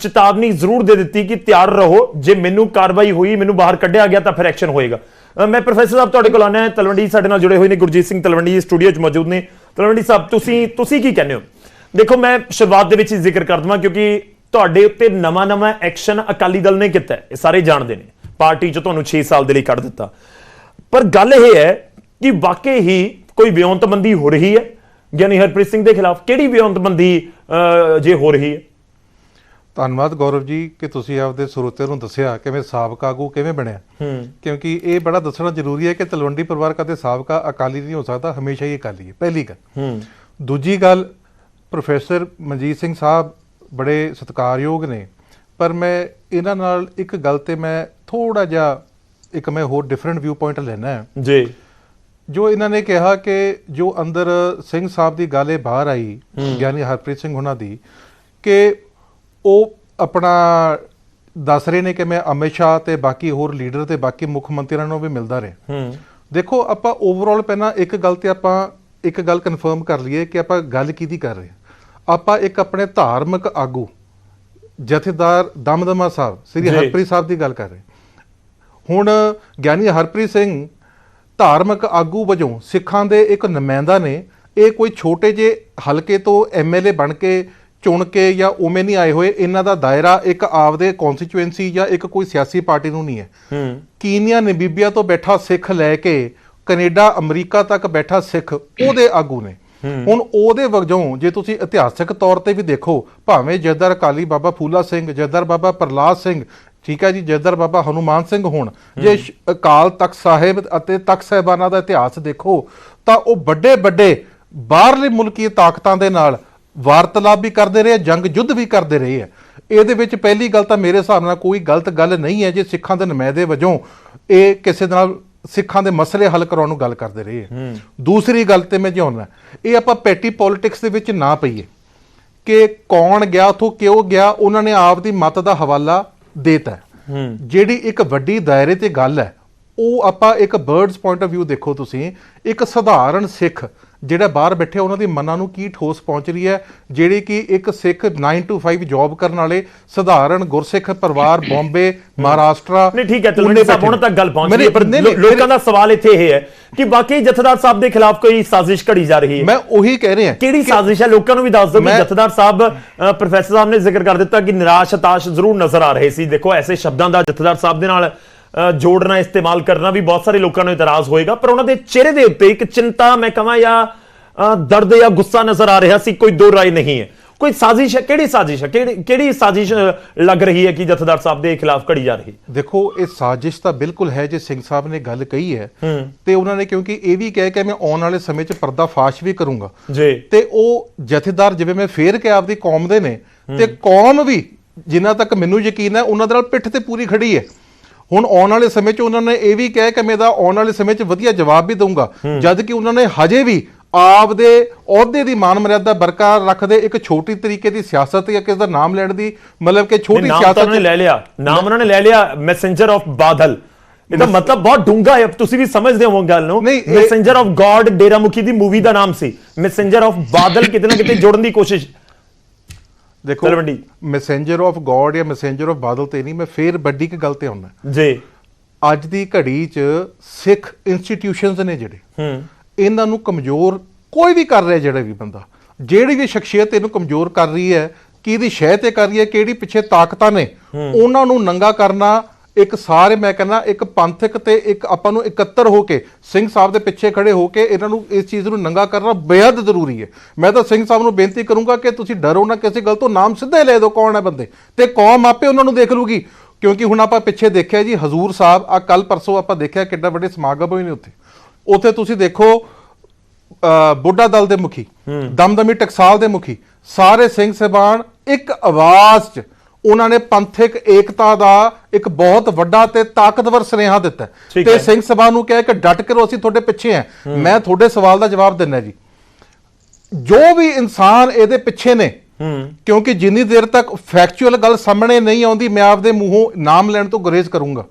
ਚੇਤਾਵਨੀ ਜ਼ਰੂਰ ਦੇ ਦਿੱਤੀ ਕਿ ਤਿਆਰ ਰਹੋ। ਜੇ ਮੈਨੂੰ ਕਾਰਵਾਈ ਹੋਈ, ਮੈਨੂੰ ਬਾਹਰ ਕੱਢਿਆ ਗਿਆ ਤਾਂ ਫਿਰ ਐਕਸ਼ਨ ਹੋਏਗਾ। ਮੈਂ ਪ੍ਰੋਫੈਸਰ ਸਾਹਿਬ ਤੁਹਾਡੇ ਕੋਲ ਆਉਣਾ ਹੈ। ਤਲਵੰਡੀ ਸਾਡੇ ਨਾਲ ਜੁੜੇ ਹੋਏ ਨੇ, ਗੁਰਜੀਤ ਸਿੰਘ ਤਲਵੰਡੀ ਸਟੂਡੀਓ 'ਚ ਮੌਜੂਦ ਨੇ। ਤਲਵੰਡੀ ਸਾਹਿਬ, ਤੁਸੀਂ ਤੁਸੀਂ ਕੀ ਕਹਿੰਦੇ ਹੋ? ਦੇਖੋ, ਮੈਂ ਸ਼ੁਰੂਆਤ ਦੇ ਵਿੱਚ ਹੀ ਜ਼ਿਕਰ ਕਰ ਦਵਾਂ ਕਿਉਂਕਿ ਤੁਹਾਡੇ ਉੱਤੇ ਨਵਾਂ-ਨਵਾਂ ਐਕਸ਼ਨ ਅਕਾਲੀ ਦਲ ਨੇ ਕੀਤਾ ਇਹ ਸਾਰੇ ਜਾਣਦੇ ਨੇ। ਪਾਰਟੀ 'ਚ ਤੁਹਾਨੂੰ 6 ਸਾਲ ਦੇ ਲਈ ਕੱਢ ਦਿੱਤਾ। ਪਰ ਗੱਲ ਇਹ ਹੈ ਕਿ ਵਾਕਈ ਹੀ ਕੋਈ ਵਿਉਂਤਬੰਦੀ ਹੋ ਰਹੀ ਹੈ। ਗਿਆਨੀ ਹਰਪ੍ਰੀਤ ਸਿੰਘ ਦੇ ਖਿਲਾਫ ਕਿਹੜੀ ਵਿਉਂਤਬੰਦੀ ਜੇ ਹੋ ਰਹੀ ਹੈ? ਧੰਨਵਾਦ ਗੌਰਵ ਜੀ ਕਿ ਤੁਸੀਂ ਆਪਦੇ ਸਰੋਤੇ ਨੂੰ ਦੱਸਿਆ ਕਿਵੇਂ ਸਾਬਕਾ ਆਗੂ ਕਿਵੇਂ ਬਣਿਆ। ਕਿਉਂਕਿ ਇਹ ਬੜਾ ਦੱਸਣਾ ਜ਼ਰੂਰੀ ਹੈ ਕਿ ਤਲਵੰਡੀ ਪਰਿਵਾਰ ਕਦੇ ਸਾਬਕਾ ਅਕਾਲੀ ਨਹੀਂ ਹੋ ਸਕਦਾ ਹਮੇਸ਼ਾ ਹੀ ਅਕਾਲੀ ਹੈ ਪਹਿਲੀ ਗੱਲ। ਦੂਜੀ ਗੱਲ ਪ੍ਰੋਫੈਸਰ ਮਨਜੀਤ ਸਿੰਘ ਸਾਹਿਬ ਬੜੇ ਸਤਿਕਾਰਯੋਗ ਨੇ ਪਰ ਮੈਂ ਇਹਨਾਂ ਨਾਲ ਇੱਕ ਗੱਲ ਤੇ ਮੈਂ ਥੋੜਾ ਜਿਹਾ ਇੱਕ ਮੈਂ ਹੋਰ ਡਿਫਰੈਂਟ ਵਿਊ ਪੁਆਇੰਟ ਲੈਣਾ ਹੈ। ਜੀ। ਜੋ ਇਹਨਾਂ ਨੇ ਕਿਹਾ ਕਿ ਜੋ ਅੰਦਰ ਸਿੰਘ ਸਾਹਿਬ ਦੀ ਗੱਲ ਇਹ ਬਾਹਰ ਆਈ ਗਿਆਨੀ ਹਰਪ੍ਰੀਤ ਸਿੰਘ ਉਹਨਾਂ ਦੀ ਕਿ ਉਹ ਆਪਣਾ ਦੱਸ ਰਹੇ ਨੇ ਕਿ ਮੈਂ ਅਮਿਤ ਸ਼ਾਹ ਤੇ ਬਾਕੀ ਹੋਰ ਲੀਡਰ ਤੇ ਬਾਕੀ ਮੁੱਖ ਮੰਤਰੀਆਂ ਨੂੰ ਵੀ ਮਿਲਦਾ ਰਿਹਾ। ਹੂੰ। ਦੇਖੋ ਆਪਾਂ ਓਵਰਆਲ ਪਹਿਲਾਂ ਇੱਕ ਗੱਲ ਤੇ ਆਪਾਂ ਇੱਕ ਗੱਲ ਕਨਫਰਮ ਕਰ ਲਈਏ ਕਿ ਆਪਾਂ ਗੱਲ ਕਿਹਦੀ ਕਰ ਰਹੇ ਆਪਾਂ ਇੱਕ ਆਪਣੇ ਧਾਰਮਿਕ ਆਗੂ ਜਥੇਦਾਰ ਦਮਦਮਾ ਸਾਹਿਬ ਸ੍ਰੀ। ਹਰਪ੍ਰੀਤ ਸਾਹਿਬ ਦੀ ਗੱਲ ਕਰ ਰਹੇ ਹੁਣ ਗਿਆਨੀ ਹਰਪ੍ਰੀਤ ਸਿੰਘ ਧਾਰਮਿਕ ਆਗੂ ਵਜੋਂ ਸਿੱਖਾਂ ਦੇ ਇੱਕ ਨੁਮਾਇੰਦਾ ਨੇ ਇਹ ਕੋਈ ਛੋਟੇ ਜੇ ਹਲਕੇ ਤੋਂ ਐਮਐਲਏ ਬਣ ਕੇ ਚੁਣ ਕੇ ਜਾਂ ਉਵੇਂ ਨਹੀਂ ਆਏ ਹੋਏ ਇਹਨਾਂ ਦਾ ਦਾਇਰਾ ਇੱਕ ਆਪਦੇ ਕਨਸਟੀਚੁਐਂਸੀ ਜਾਂ ਇੱਕ ਕੋਈ ਸਿਆਸੀ ਪਾਰਟੀ ਨੂੰ ਨਹੀਂ ਹੈ। ਹੂੰ। ਕੀਨੀਆ ਨਮੀਬੀਆ ਤੋਂ ਬੈਠਾ ਸਿੱਖ ਲੈ ਕੇ ਕੈਨੇਡਾ ਅਮਰੀਕਾ ਤੱਕ ਬੈਠਾ ਸਿੱਖ ਉਹਦੇ ਆਗੂ ਨੇ। ਹੁਣ ਉਹਦੇ ਵਜੋਂ ਜੇ ਤੁਸੀਂ ਇਤਿਹਾਸਕ ਤੌਰ ਤੇ ਵੀ ਦੇਖੋ ਭਾਵੇਂ ਜਦਰ ਅਕਾਲੀ ਬਾਬਾ ਫੂਲਾ ਸਿੰਘ ਜਦਰ ਬਾਬਾ ਪ੍ਰਲਾਦ ਸਿੰਘ ਠੀਕ ਹੈ ਜੀ ਜਦਰ ਬਾਬਾ ਹਨੂਮਾਨ ਸਿੰਘ ਹੋਣ ਜੇ ਅਕਾਲ ਤਖਤ ਸਾਹਿਬ ਅਤੇ ਤਖਤ ਸਾਹਿਬਾਨਾਂ ਦਾ ਇਤਿਹਾਸ ਦੇਖੋ ਤਾਂ ਉਹ ਵੱਡੇ ਵੱਡੇ ਬਾਹਰਲੇ ਮੁਲਕੀ ਤਾਕਤਾਂ ਦੇ ਨਾਲ ਵਾਰਤਾਲਾਪ ਵੀ ਕਰਦੇ ਰਹੇ ਜੰਗ ਯੁੱਧ ਵੀ ਕਰਦੇ ਰਹੇ ਹੈ। ਇਹਦੇ ਵਿੱਚ ਪਹਿਲੀ ਗੱਲ ਤਾਂ ਮੇਰੇ ਹਿਸਾਬ ਨਾਲ ਕੋਈ ਗਲਤ ਗੱਲ ਨਹੀਂ ਹੈ ਜੇ ਸਿੱਖਾਂ ਦੇ ਨੁਮਾਇੰਦੇ ਵਜੋਂ ਇਹ ਕਿਸੇ ਨਾਲ ਸਿੱਖਾਂ ਦੇ ਮਸਲੇ ਹੱਲ ਕਰਾਉਣ ਨੂੰ ਗੱਲ ਕਰਦੇ ਰਹੇ ਹੈ। ਦੂਸਰੀ ਗੱਲ ਤੇ ਮੈਂ ਜਿਉਣਾ ਇਹ ਆਪਾਂ ਪੈਟੀ ਪੋਲਿਟਿਕਸ ਦੇ ਵਿੱਚ ਨਾ ਪਈਏ ਕਿ ਕੌਣ ਗਿਆ ਉਥੋਂ ਕਿਉਂ ਗਿਆ ਉਹਨਾਂ ਨੇ ਆਪ ਦੀ ਮਤ ਦਾ ਹਵਾਲਾ ਦੇਤਾ ਜਿਹੜੀ ਇੱਕ ਵੱਡੀ ਦਾਇਰੇ ਤੇ ਗੱਲ ਹੈ ਉਹ ਆਪਾਂ ਇੱਕ ਬਰਡਸ ਪੁਆਇੰਟ ਆਫ View ਦੇਖੋ ਤੁਸੀਂ ਇੱਕ ਸਧਾਰਨ ਸਿੱਖ ਜਿਹੜਾ ਬਾਹਰ ਬੈਠੇ ਉਹਨਾਂ ਦੀ ਮਨਾਂ ਨੂੰ ਕੀ ਠੋਸ ਪਹੁੰਚ ਰਹੀ ਹੈ? ਜਿਹੜੀ ਕਿ ਇੱਕ ਸਿੱਖ 9 to 5 ਜੌਬ ਕਰਨ ਵਾਲੇ ਸਧਾਰਨ ਗੁਰਸਿੱਖ ਪਰਿਵਾਰ ਬੰਬੇ ਮਹਾਰਾਸ਼ਟਰਾ ਨਹੀਂ ਠੀਕ ਹੈ ਤਲਵੰਡੀ ਸਾਹਿਬ ਹੁਣ ਤੱਕ ਗੱਲ ਪਹੁੰਚ ਗਈ। ਪਰ ਲੋਕਾਂ ਦਾ ਸਵਾਲ ਇੱਥੇ ਇਹ ਹੈ ਕਿ ਵਾਕਈ ਜਥੇਦਾਰ ਸਾਹਿਬ ਦੇ ਖਿਲਾਫ ਕੋਈ ਸਾਜ਼ਿਸ਼ ਘੜੀ ਜਾ ਰਹੀ ਹੈ? ਮੈਂ ਉਹੀ ਕਹਿ ਰਿਹਾ। ਕਿਹੜੀ ਸਾਜ਼ਿਸ਼ ਹੈ? ਲੋਕਾਂ ਨੂੰ ਵੀ ਦੱਸ ਦਿਓ ਕਿ ਜਥੇਦਾਰ ਸਾਹਿਬ ਪ੍ਰੋਫੈਸਰ ਸਾਹਿਬ ਨੇ ਜ਼ਿਕਰ ਕਰ ਦਿੱਤਾ ਕਿ ਨਿਰਾਸ਼ ਹਤਾਸ਼ ਜ਼ਰੂਰ ਨਜ਼ਰ ਆ ਰਹੇ ਸੀ। ਦੇਖੋ ਐਸੇ ਸ਼ਬਦਾਂ ਦਾ ਜਥੇਦਾਰ ਸਾਹਿਬ ਦੇ ਨਾਲ ਜੋੜਨਾ ਇਸਤੇਮਾਲ ਕਰਨਾ ਵੀ ਬਹੁਤ ਸਾਰੇ ਲੋਕਾਂ ਨੂੰ ਇਤਰਾਜ਼ ਹੋਏਗਾ ਪਰ ਉਹਨਾਂ ਦੇ ਚਿਹਰੇ ਦੇ ਉੱਤੇ ਇੱਕ ਚਿੰਤਾ ਮੈਂ ਕਹਾਂ ਜਾਂ ਦਰਦ ਜਾਂ ਗੁੱਸਾ ਨਜ਼ਰ ਆ ਰਿਹਾ ਸੀ ਕੋਈ ਦੋ ਰਾਏ ਨਹੀਂ ਹੈ। ਕੋਈ ਸਾਜ਼ਿਸ਼ ਹੈ ਕਿਹੜੀ ਸਾਜ਼ਿਸ਼ ਹੈ ਕਿਹੜੀ ਕਿਹੜੀ ਸਾਜ਼ਿਸ਼ ਲੱਗ ਰਹੀ ਹੈ ਕਿ ਜਥੇਦਾਰ ਸਾਹਿਬ ਦੇ ਖਿਲਾਫ ਘੜੀ ਜਾ ਰਹੀ ਹੈ? ਦੇਖੋ ਇਹ ਸਾਜ਼ਿਸ਼ ਤਾਂ ਬਿਲਕੁਲ ਹੈ ਜੇ ਸਿੰਘ ਸਾਹਿਬ ਨੇ ਗੱਲ ਕਹੀ ਹੈ। ਤੇ ਉਹਨਾਂ ਨੇ ਕਿਉਂਕਿ ਇਹ ਵੀ ਕਹਿ ਕੇ ਮੈਂ ਆਉਣ ਵਾਲੇ ਸਮੇਂ 'ਚ ਪਰਦਾ ਫਾਸ਼ ਵੀ ਕਰੂੰਗਾ। ਜੀ। ਤੇ ਉਹ ਜਥੇਦਾਰ ਜਿਵੇਂ ਮੈਂ ਫੇਰ ਕਿ ਆਪਦੀ ਕੌਮ ਦੇ ਨੇ ਤੇ ਕੌਮ ਵੀ ਜਿੰਨਾ ਤੱਕ ਮੈਨੂੰ ਯਕੀਨ ਹੈ ਉਹਨਾਂ ਦੇ ਨਾਲ ਪਿੱਠ ਤੇ ਪੂਰੀ ਖੜੀ ਹੈ। ਹੁਣ ਆਉਣ ਵਾਲੇ ਸਮੇਂ 'ਚ ਉਹਨਾਂ ਨੇ ਇਹ ਵੀ ਕਹਿ ਕਿ ਮੈਂ ਦਾ ਆਉਣ ਵਾਲੇ ਸਮੇਂ 'ਚ ਵਧੀਆ ਜਵਾਬ ਵੀ ਦਊਂਗਾ। ਜਦ ਕਿ ਉਹਨਾਂ ਨੇ ਹਜੇ ਵੀ ਆਪਦੇ ਅਹੁਦੇ ਦੀ ਮਾਨ ਮਰਿਆਦਾ ਬਰਕਰਾਰ ਰੱਖਦੇ ਇੱਕ ਛੋਟੀ ਤਰੀਕੇ ਦੀ ਸਿਆਸਤ ਜਾਂ ਕਿਸੇ ਦਾ ਨਾਮ ਲੈਣ ਦੀ ਮਤਲਬ ਕਿ ਛੋਟੀ ਨਾਮ ਤਾਂ ਉਹਨਾਂ ਨੇ ਸਿਆਸਤ ਲੈ ਲਿਆ। ਨਾਮ ਉਹਨਾਂ ਨੇ ਲੈ ਲਿਆ ਮੈਸੇਂਜਰ ਆਫ ਬਾਦਲ। ਇਹਦਾ ਮਤਲਬ ਬਹੁਤ ਡੂੰਘਾ ਹੈ ਤੁਸੀਂ ਵੀ ਸਮਝਦੇ ਹੋ ਗੱਲ ਨੂੰ। ਮੈਸੇਂਜਰ ਆਫ ਗੋਡ ਡੇਰਾਮੁਖੀ ਦੀ ਮੂਵੀ ਦਾ ਨਾਮ ਸੀ। ਮੈਸੇਂਜਰ ਆਫ ਬਾਦਲ ਕਿਤੇ ਨਾ ਕਿਤੇ ਜੋੜਨ ਦੀ ਕੋਸ਼ਿਸ਼ ਦੇਖੋ ਤਲਵੰਡੀ। ਮੈਸੇਂਜਰ ਆਫ ਗੋਡ ਜਾਂ ਮੈਸੇਂਜਰ ਆਫ ਬਾਦਲ ਤੇ ਨਹੀਂ ਮੈਂ ਫੇਰ ਵੱਡੀ ਇੱਕ ਗੱਲ ਤੇ ਆਉਣਾ ਜੀ। ਅੱਜ ਦੀ ਘੜੀ 'ਚ ਸਿੱਖ ਇੰਸਟੀਟਿਊਸ਼ਨਸ ਨੇ ਜਿਹੜੇ ਹੂੰ। ਇਹਨਾਂ ਨੂੰ ਕਮਜ਼ੋਰ ਕੋਈ ਵੀ ਕਰ ਰਿਹਾ ਜਿਹੜਾ ਵੀ ਬੰਦਾ। ਜਿਹੜੀ ਵੀ ਸ਼ਖਸੀਅਤ ਇਹਨੂੰ ਕਮਜ਼ੋਰ ਕਰ ਰਹੀ ਹੈ ਕਿ ਇਹਦੀ ਸ਼ਹਿ ਤੇ ਕਰ ਰਹੀ ਹੈ ਕਿਹੜੀ ਪਿੱਛੇ ਤਾਕਤਾਂ ਨੇ ਉਹਨਾਂ ਨੂੰ ਨੰਗਾ ਕਰਨਾ ਇੱਕ ਸਾਰੇ ਮੈਂ ਕਹਿੰਦਾ ਇੱਕ ਪੰਥਕ ਤੇ ਇੱਕ ਆਪਾਂ ਨੂੰ ਇਕੱਤਰ ਹੋ ਕੇ ਸਿੰਘ ਸਾਹਿਬ ਦੇ ਪਿੱਛੇ ਖੜੇ ਹੋ ਕੇ ਇਹਨਾਂ ਨੂੰ ਇਸ ਚੀਜ਼ ਨੂੰ ਨੰਗਾ ਕਰਨਾ ਬੇहद ਜ਼ਰੂਰੀ ਹੈ। ਮੈਂ ਤਾਂ ਸਿੰਘ ਸਾਹਿਬ ਨੂੰ ਬੇਨਤੀ ਕਰੂੰਗਾ ਕਿ ਤੁਸੀਂ ਡਰੋ ਨਾ ਕਿਸੇ ਗੱਲ ਤੋਂ ਨਾਮ ਸਿੱਧੇ ਲੈ ਦਿਓ ਕੌਣ ਹੈ ਬੰਦੇ। ਤੇ ਕੌਮ ਆਪੇ ਉਹਨਾਂ ਨੂੰ ਦੇਖ ਲੂਗੀ ਕਿਉਂਕਿ ਹੁਣ ਆਪਾਂ ਪਿੱਛੇ ਦੇਖਿਆ ਜੀ ਹਜ਼ੂਰ ਸਾਹਿਬ ਆ ਕੱਲ ਪਰਸੋਂ ਆਪਾਂ ਦੇਖਿਆ ਕਿੱਡਾ ਵੱਡੇ ਸਮਾਗਮ ਹੋਏ ਨੇ ਉੱਥੇ। ਉੱਥੇ ਤੁਸੀਂ ਦੇਖੋ ਬੁੱਢਾ ਦਲ ਦੇ ਮੁਖੀ ਦਮਦਮੀ ਟਕਸਾਲ ਦੇ ਮੁਖੀ ਸਾਰੇ ਸਿੰਘ ਸਹਿਬਾਨ ਇੱਕ ਆਵਾਜ਼ 'ਚ ਉਹਨਾਂ ਨੇ ਪੰਥਕ ਏਕਤਾ ਦਾ ਇੱਕ ਬਹੁਤ ਵੱਡਾ ਤੇ ਤਾਕਤਵਰ ਸੁਨੇਹਾ ਦਿੱਤਾ ਤੇ। ਸਿੰਘ ਸਭਾ ਨੂੰ ਕਿਹਾ ਕਿ ਡਟ ਕਰੋ ਅਸੀਂ ਤੁਹਾਡੇ ਪਿੱਛੇ ਹਾਂ। ਮੈਂ ਤੁਹਾਡੇ ਸਵਾਲ ਦਾ ਜਵਾਬ ਦਿੰਦਾ ਜੀ। ਜੋ ਵੀ ਇਨਸਾਨ ਇਹਦੇ ਪਿੱਛੇ ਨੇ ਕਿਉਂਕਿ ਜਿੰਨੀ ਦੇਰ ਤੱਕ ਫੈਕਚੁਅਲ ਗੱਲ ਸਾਹਮਣੇ ਨਹੀਂ ਆਉਂਦੀ ਮੈਂ ਆਪਦੇ ਮੂੰਹੋਂ ਨਾਮ ਲੈਣ ਤੋਂ ਗੁਰੇਜ਼ ਕਰੂੰਗਾ।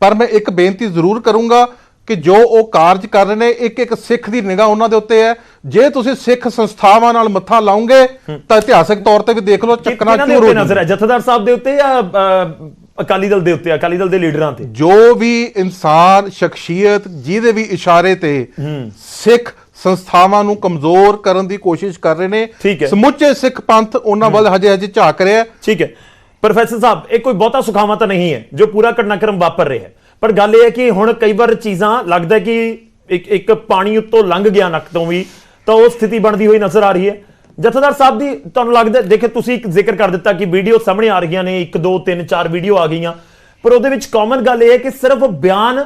ਪਰ ਮੈਂ ਇੱਕ ਬੇਨਤੀ ਜ਼ਰੂਰ ਕਰੂੰਗਾ ਕਿ ਜੋ ਉਹ ਕਾਰਜ ਕਰ ਰਹੇ ਨੇ ਇੱਕ ਇੱਕ ਸਿੱਖ ਦੀ ਨਿਗਾਹ ਉਹਨਾਂ ਦੇ ਉੱਤੇ ਹੈ। ਜੇ ਤੁਸੀਂ ਸਿੱਖ ਸੰਸਥਾਵਾਂ ਨਾਲ ਮੱਥਾ ਲਾਉਂਗੇ ਤਾਂ ਇਤਿਹਾਸਕ ਤੌਰ ਤੇ ਵੀ ਦੇਖ ਲਓ ਚੱਕਣਾ ਕਿਹਨਾਂ ਦੇ ਕਿਉਂ ਉੱਤੇ ਰੋ ਨਜ਼ਰ ਹੈ? ਜਥੇਦਾਰ ਸਾਹਿਬ ਦੇ ਉੱਤੇ ਜਾਂ ਅਕਾਲੀ ਦਲ ਦੇ ਉੱਤੇ ਅਕਾਲੀ ਦਲ ਦੇ ਲੀਡਰਾਂ ਤੇ? ਜੋ ਵੀ ਇਨਸਾਨ ਸ਼ਖਸੀਅਤ ਜਿਹਦੇ ਵੀ ਇਸ਼ਾਰੇ ਤੇ ਸਿੱਖ ਸੰਸਥਾਵਾਂ ਨੂੰ ਕਮਜ਼ੋਰ ਕਰਨ ਦੀ ਕੋਸ਼ਿਸ਼ ਕਰ ਰਹੇ ਨੇ ਹੈ। ਸਮੁੱਚੇ ਸਿੱਖ ਪੰਥ ਉਹਨਾਂ ਵੱਲ ਹਜੇ ਹਜੇ ਝਾਕ ਰਿਹਾ ਹੈ। ਠੀਕ ਹੈ। ਪ੍ਰੋਫੈਸਰ ਸਾਹਿਬ ਇਹ ਕੋਈ ਬਹੁਤਾ ਸੁਖਾਵਾਂ ਤਾਂ ਨਹੀਂ ਹੈ ਜੋ ਪੂਰਾ ਘਟਨਾਕ੍ਰਮ ਵਾਪਰ ਰਿਹਾ ਹੈ। ਪਰ ਗੱਲ ਇਹ ਹੈ ਕਿ ਹੁਣ ਕਈ ਵਾਰ ਚੀਜ਼ਾਂ ਲੱਗਦਾ ਕਿ ਇੱਕ ਇੱਕ ਪਾਣੀ ਉੱਤੋਂ ਲੰਘ ਗਿਆ ਨੱਕ ਤੋਂ ਵੀ, ਤਾਂ ਉਹ ਸਥਿਤੀ ਬਣਦੀ ਹੋਈ ਨਜ਼ਰ ਆ ਰਹੀ ਹੈ। ਜਥੇਦਾਰ ਸਾਹਿਬ ਦੀ ਤੁਹਾਨੂੰ ਲੱਗਦਾ ਦੇਖੇ ਤੁਸੀਂ ਇੱਕ ਜ਼ਿਕਰ ਕਰ ਦਿੱਤਾ ਕਿ ਵੀਡੀਓ ਸਾਹਮਣੇ ਆ ਰਹੀਆਂ ਨੇ 1 2 3 4 ਵੀਡੀਓ ਆ ਗਈਆਂ। ਪਰ ਉਹਦੇ ਵਿੱਚ ਕਾਮਨ ਗੱਲ ਇਹ ਹੈ ਕਿ ਸਿਰਫ ਬਿਆਨ